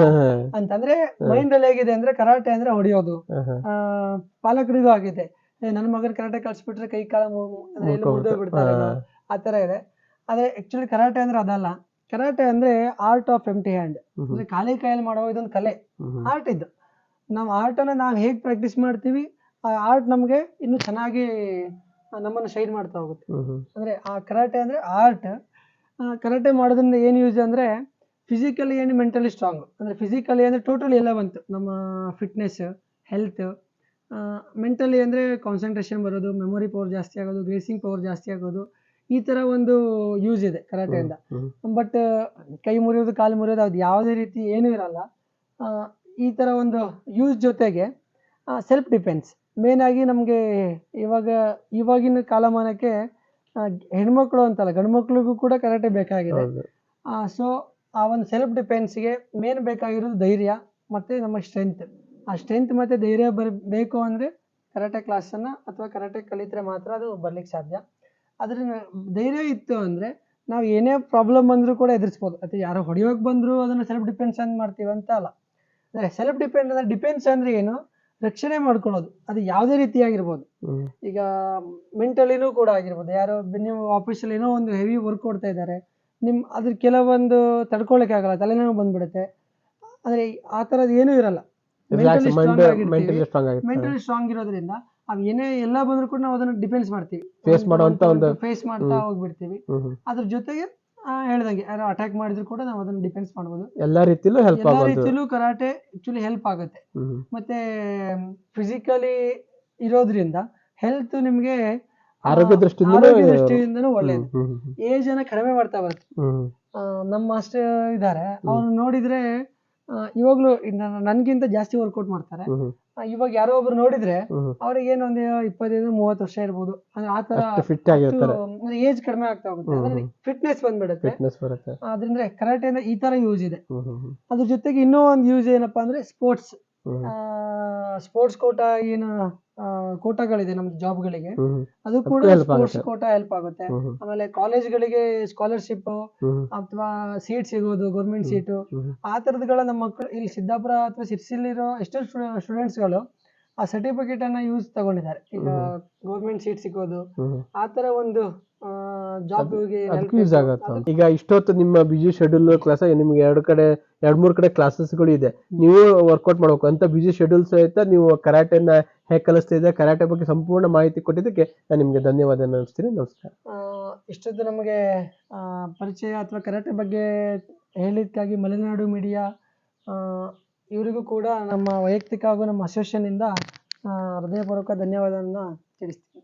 Speaker 3: ಅಂತಂದ್ರೆ ಮೈಂಡ್ ಅಲ್ಲಿ ಹೇಗಿದೆ ಅಂದ್ರೆ ಕರಾಟೆ ಅಂದ್ರೆ ಹೊಡಿಯೋದು. ಪಾಲಕರಿಗೂ ಆಗಿದೆ. ನನ್ನ ಮಗನ ಕರಾಟೆ ಕಳ್ಸಿಬಿಟ್ರೆ ಕೈ ಕಾಲ
Speaker 2: ಮುರಿದೋಗ್ಬಿಡ್ತಾರೆ
Speaker 3: ಆ ತರ ಇದೆ. ಆದ್ರೆ ಆಕ್ಚುಲಿ ಕರಾಟೆ ಅಂದ್ರೆ ಅದಲ್ಲ. ಕರಾಟೆ ಅಂದ್ರೆ ಆರ್ಟ್ ಆಫ್ ಎಂಟಿ ಹ್ಯಾಂಡ್. ಅಂದ್ರೆ ಖಾಲಿ ಕೈಯಲ್ಲಿ ಮಾಡೋ ಇದೊಂದು ಕಲೆ. ಆರ್ಟ್ ಇದು. ನಾವು ಆರ್ಟ್ ಅನ್ನ ನಾವು ಹೇಗ್ ಪ್ರಾಕ್ಟೀಸ್ ಮಾಡ್ತೀವಿ ಆ ಆರ್ಟ್ ನಮ್ಗೆ ಇನ್ನು ಚೆನ್ನಾಗಿ ನಮ್ಮನ್ನು ಶೈನ್ ಮಾಡ್ತಾ ಹೋಗುತ್ತೆ. ಅಂದ್ರೆ ಆ ಕರಾಟೆ ಅಂದ್ರೆ ಆರ್ಟ್ ಕರಾಟೆ ಮಾಡೋದ್ರಿಂದ ಏನು ಯೂಸ್ ಅಂದ್ರೆ ಫಿಸಿಕಲಿ ಏನು ಮೆಂಟಲಿ ಸ್ಟ್ರಾಂಗ್ ಅಂದ್ರೆ ಫಿಸಿಕಲಿ ಅಂದ್ರೆ ಟೋಟಲಿ ಎಲ್ಲ ಬಂತು. ನಮ್ಮ ಫಿಟ್ನೆಸ್ ಹೆಲ್ತ್ ಮೆಂಟಲಿ ಅಂದ್ರೆ ಕಾನ್ಸಂಟ್ರೇಷನ್ ಬರೋದು ಮೆಮೊರಿ ಪವರ್ ಜಾಸ್ತಿ ಆಗೋದು ಗ್ರೇಸಿಂಗ್ ಪವರ್ ಜಾಸ್ತಿ ಆಗೋದು ಈ ತರ ಒಂದು ಯೂಸ್ ಇದೆ ಕರಾಟೆಯಿಂದ. ಬಟ್ ಕೈ ಮುರಿಯೋದು ಕಾಲು ಮುರಿಯೋದು ಅದು ಯಾವುದೇ ರೀತಿ ಏನೂ ಇರಲ್ಲ. ಆ, ಈ ತರ ಒಂದು ಯೂಸ್ ಜೊತೆಗೆ ಸೆಲ್ಫ್ ಡಿಫೆನ್ಸ್ ಮೇನ್ ಆಗಿ ನಮಗೆ ಇವಾಗ ಇವಾಗಿನ ಕಾಲಮಾನಕ್ಕೆ ಆ, ಹೆಣ್ಮಕ್ಳು ಅಂತಲ್ಲ ಗಂಡ್ಮಕ್ಳಿಗೂ ಕೂಡ ಕರಾಟೆ ಬೇಕಾಗಿದೆ.
Speaker 2: ಹೌದು.
Speaker 3: ಸೊ ಆ ಒಂದು ಸೆಲ್ಫ್ ಡಿಫೆನ್ಸ್ಗೆ ಮೇನ್ ಬೇಕಾಗಿರೋದು ಧೈರ್ಯ ಮತ್ತೆ ನಮ್ಮ ಸ್ಟ್ರೆಂತ್ ಆ ಸ್ಟ್ರೆಂತ್ ಮತ್ತೆ ಧೈರ್ಯ ಬರಬೇಕು ಅಂದ್ರೆ ಕರಾಟೆ ಕ್ಲಾಸನ್ನ ಅಥವಾ ಕರಾಟೆ ಕಲಿತರೆ ಮಾತ್ರ ಅದು ಬರ್ಲಿಕ್ಕೆ ಸಾಧ್ಯ. ಅದ್ರಿಂದ ಧೈರ್ಯ ಇತ್ತು ಅಂದ್ರೆ ನಾವು ಏನೇ ಪ್ರಾಬ್ಲಮ್ ಬಂದರೂ ಕೂಡ ಎದುರಿಸ್ಬೋದು. ಅಥವಾ ಯಾರೋ ಹೊಡಿಯೋಕೆ ಬಂದ್ರು ಅದನ್ನ ಸೆಲ್ಫ್ ಡಿಫೆನ್ಸ್ ಅಂತ ಮಾಡ್ತೀವಿ ಅಂತ ಅಲ್ಲ. ಅಂದ್ರೆ ಸೆಲ್ಫ್ ಡಿಪೆಂಡ್ ಅಂದ್ರೆ ಡಿಫೆನ್ಸ್ ಅಂದ್ರೆ ಏನು? ರಕ್ಷಣೆ ಮಾಡ್ಕೊಳ್ಳೋದು. ಅದು ಯಾವುದೇ ರೀತಿಯಾಗಿರ್ಬೋದು. ಈಗ ಮೆಂಟಲಿನೂ ಕೂಡ ಆಗಿರ್ಬೋದು. ಯಾರೋ ನಿಮ್ಮ ಆಫೀಸಲ್ಲಿ ಏನೋ ಒಂದು ಹೆವಿ ವರ್ಕ್ ಕೊಡ್ತಾ ಇದ್ದಾರೆ. ನಿಮ್ ಅದ್ರ ಕೆಲವೊಂದು ತಡ್ಕೊಳಕ್ಕೆ ಆಗಲ್ಲ. ತಲೆನೋವು ಬಂದ್ಬಿಡುತ್ತೆ. ಅಂದ್ರೆ ಆ ಥರದ್ದು ಏನೂ ಇರಲ್ಲ. ಮೆಂಟಲಿ ಸ್ಟ್ರಾಂಗ್ ಇರೋದ್ರಿಂದ ಅವ್ ಏನೇ ಎಲ್ಲ ಬಂದ್ರು ಕೂಡ ನಾವು ಅದನ್ನ ಡಿಫೆನ್ಸ್ ಮಾಡ್ತೀವಿ.
Speaker 2: ಫೇಸ್ ಮಾಡುವಂತ ಒಂದು-
Speaker 3: ಫೇಸ್ ಮಾಡ್ತಾ ಹೋಗ್ಬಿಡ್ತೀವಿ. ಅದ್ರ ಜೊತೆಗೆ ಹೇಳ್ದಂಗೆ ಯಾರು ಅಟ್ಯಾಕ್ ಮಾಡಿದ್ರು ಕೂಡ ನಾವು ಅದನ್ನ ಡಿಫೆನ್ಸ್ ಮಾಡ್ಬೋದು.
Speaker 2: ಎಲ್ಲಾ ರೀತಿಲೂ ಹೆಲ್ಪ್
Speaker 3: ಎಲ್ಲಾ ರೀತಿಲೂ ಕರಾಟೆ ಆಕ್ಚುಲಿ ಹೆಲ್ಪ್ ಆಗುತ್ತೆ. ಮತ್ತೆ ಫಿಸಿಕಲಿ ಇರೋದ್ರಿಂದ ಹೆಲ್ತ್ ನಿಮ್ಗೆ
Speaker 2: ಆರೋಗ್ಯ ದೃಷ್ಟಿಯಿಂದನೂ
Speaker 3: ಒಳ್ಳೇದು. ಏಜ್ ಅನ್ನ ಕಡಿಮೆ ಮಾಡ್ತಾ ಬರುತ್ತೆ ನಮ್ಮ ಮಾಸ್ಟರ್ ಇದ್ದಾರೆ. ಅವ್ರು ನೋಡಿದ್ರೆ ಇವಾಗ್ಲೂ ನನ್ಗಿಂತ ಜಾಸ್ತಿ ವರ್ಕೌಟ್ ಮಾಡ್ತಾರೆ. ಇವಾಗ ಯಾರೋ ಒಬ್ರು ನೋಡಿದ್ರೆ. ಅವ್ರಿಗೆ ಏನು ಒಂದು ಇಪ್ಪತ್ತೈದು ಮೂವತ್ತು ವರ್ಷ ಇರ್ಬೋದು. ಅಂದ್ರೆ ಆ ತರ
Speaker 2: ಫಿಟ್ ಆಗಿರ್ತಾರೆ.
Speaker 3: ಏಜ್ ಕಡಿಮೆ ಆಗ್ತಾ ಹೋಗುತ್ತೆ. ಅಂದ್ರೆ. ಫಿಟ್ನೆಸ್ ಬಂದ್ಬಿಡುತ್ತೆ.
Speaker 2: ಫಿಟ್ನೆಸ್ ಬರುತ್ತೆ.
Speaker 3: ಅದ್ರಿಂದ ಅಂದ್ರೆ ಈ ತರ ಯೂಸ್ ಇದೆ. ಅದ್ರ ಜೊತೆಗೆ ಇನ್ನೂ ಒಂದು ಯೂಸ್ ಏನಪ್ಪಾ ಅಂದ್ರೆ ಸ್ಪೋರ್ಟ್ಸ್
Speaker 2: ಆ
Speaker 3: ಸ್ಪೋರ್ಟ್ಸ್ ಕೋಟ ಏನು ಕೋಟಾಗಳಿದೆ ನಮ್ದು ಜಾಬ್ಗಳಿಗೆ. ಅದು ಕೂಡ ಸ್ಪೋರ್ಟ್ಸ್. ಕೋಟಾ ಹೆಲ್ಪ್ ಆಗುತ್ತೆ. ಆಮೇಲೆ ಕಾಲೇಜ್ಗಳಿಗೆ ಸ್ಕಾಲರ್ಶಿಪ್ ಅಥವಾ ಸೀಟ್ ಸಿಗೋದು ಗೌರ್ಮೆಂಟ್ ಸೀಟು ಆ ಥರದ್ಗಳ ನಮ್ಮ ಮಕ್ಕಳು ಇಲ್ಲಿ ಸಿದ್ದಾಪುರ ಅಥವಾ ಸಿರ್ಸಿಲಿರೋ ಎಷ್ಟೋ ಸ್ಟೂಡೆಂಟ್ಸ್ಗಳು ಆ ಸರ್ಟಿಫಿಕೇಟ್ ಅನ್ನ ಯೂಸ್ ತಗೊಂಡಿದ್ದಾರೆ. ಈಗ ಗೌರ್ಮೆಂಟ್ ಸೀಟ್ ಸಿಗೋದು ಆ ಥರ ಒಂದು ಜಾಬ್ಗೆ
Speaker 2: ಆಗತ್ತೆ. ಈಗ ಇಷ್ಟೊತ್ತು ನಿಮ್ಮ ಬಿಜಿ ಶೆಡ್ಯೂಲ್ ಕ್ಲಾಸ್ ನಿಮ್ಗೆ ಎರಡು ಕಡೆ ಎರಡ್ ಮೂರ್ ಕಡೆ ಕ್ಲಾಸಸ್ಗಳು ಇದೆ. ನೀವು ವರ್ಕೌಟ್ ಮಾಡ್ಬೇಕು. ಅಂತ ಬಿಜಿ ಶೆಡ್ಯೂಲ್ ಸಹಿತ ನೀವು ಕರಾಟೆನ ಹೇಗೆ ಕಲಿಸ್ತಾ ಇದೆ ಕರಾಟೆ ಬಗ್ಗೆ ಸಂಪೂರ್ಣ ಮಾಹಿತಿ ಕೊಟ್ಟಿದ್ದಕ್ಕೆ ನಾನು ನಿಮ್ಗೆ ಧನ್ಯವಾದ ಅನಿಸ್ತೀನಿ ನಮಸ್ಕಾರ.
Speaker 3: ಇಷ್ಟೊತ್ತು ನಮಗೆ ಪರಿಚಯ ಅಥವಾ ಕರಾಟೆ ಬಗ್ಗೆ ಹೇಳಿದ್ಕಾಗಿ ಮಲೆನಾಡು ಮೀಡಿಯಾ ಇವರಿಗೂ ಕೂಡ ನಮ್ಮ ವೈಯಕ್ತಿಕ ಹಾಗೂ ನಮ್ಮ ಅಸೋಸಿಯೇಷನ್ ಇಂದ ಹೃದಯಪೂರ್ವಕ ಧನ್ಯವಾದವನ್ನು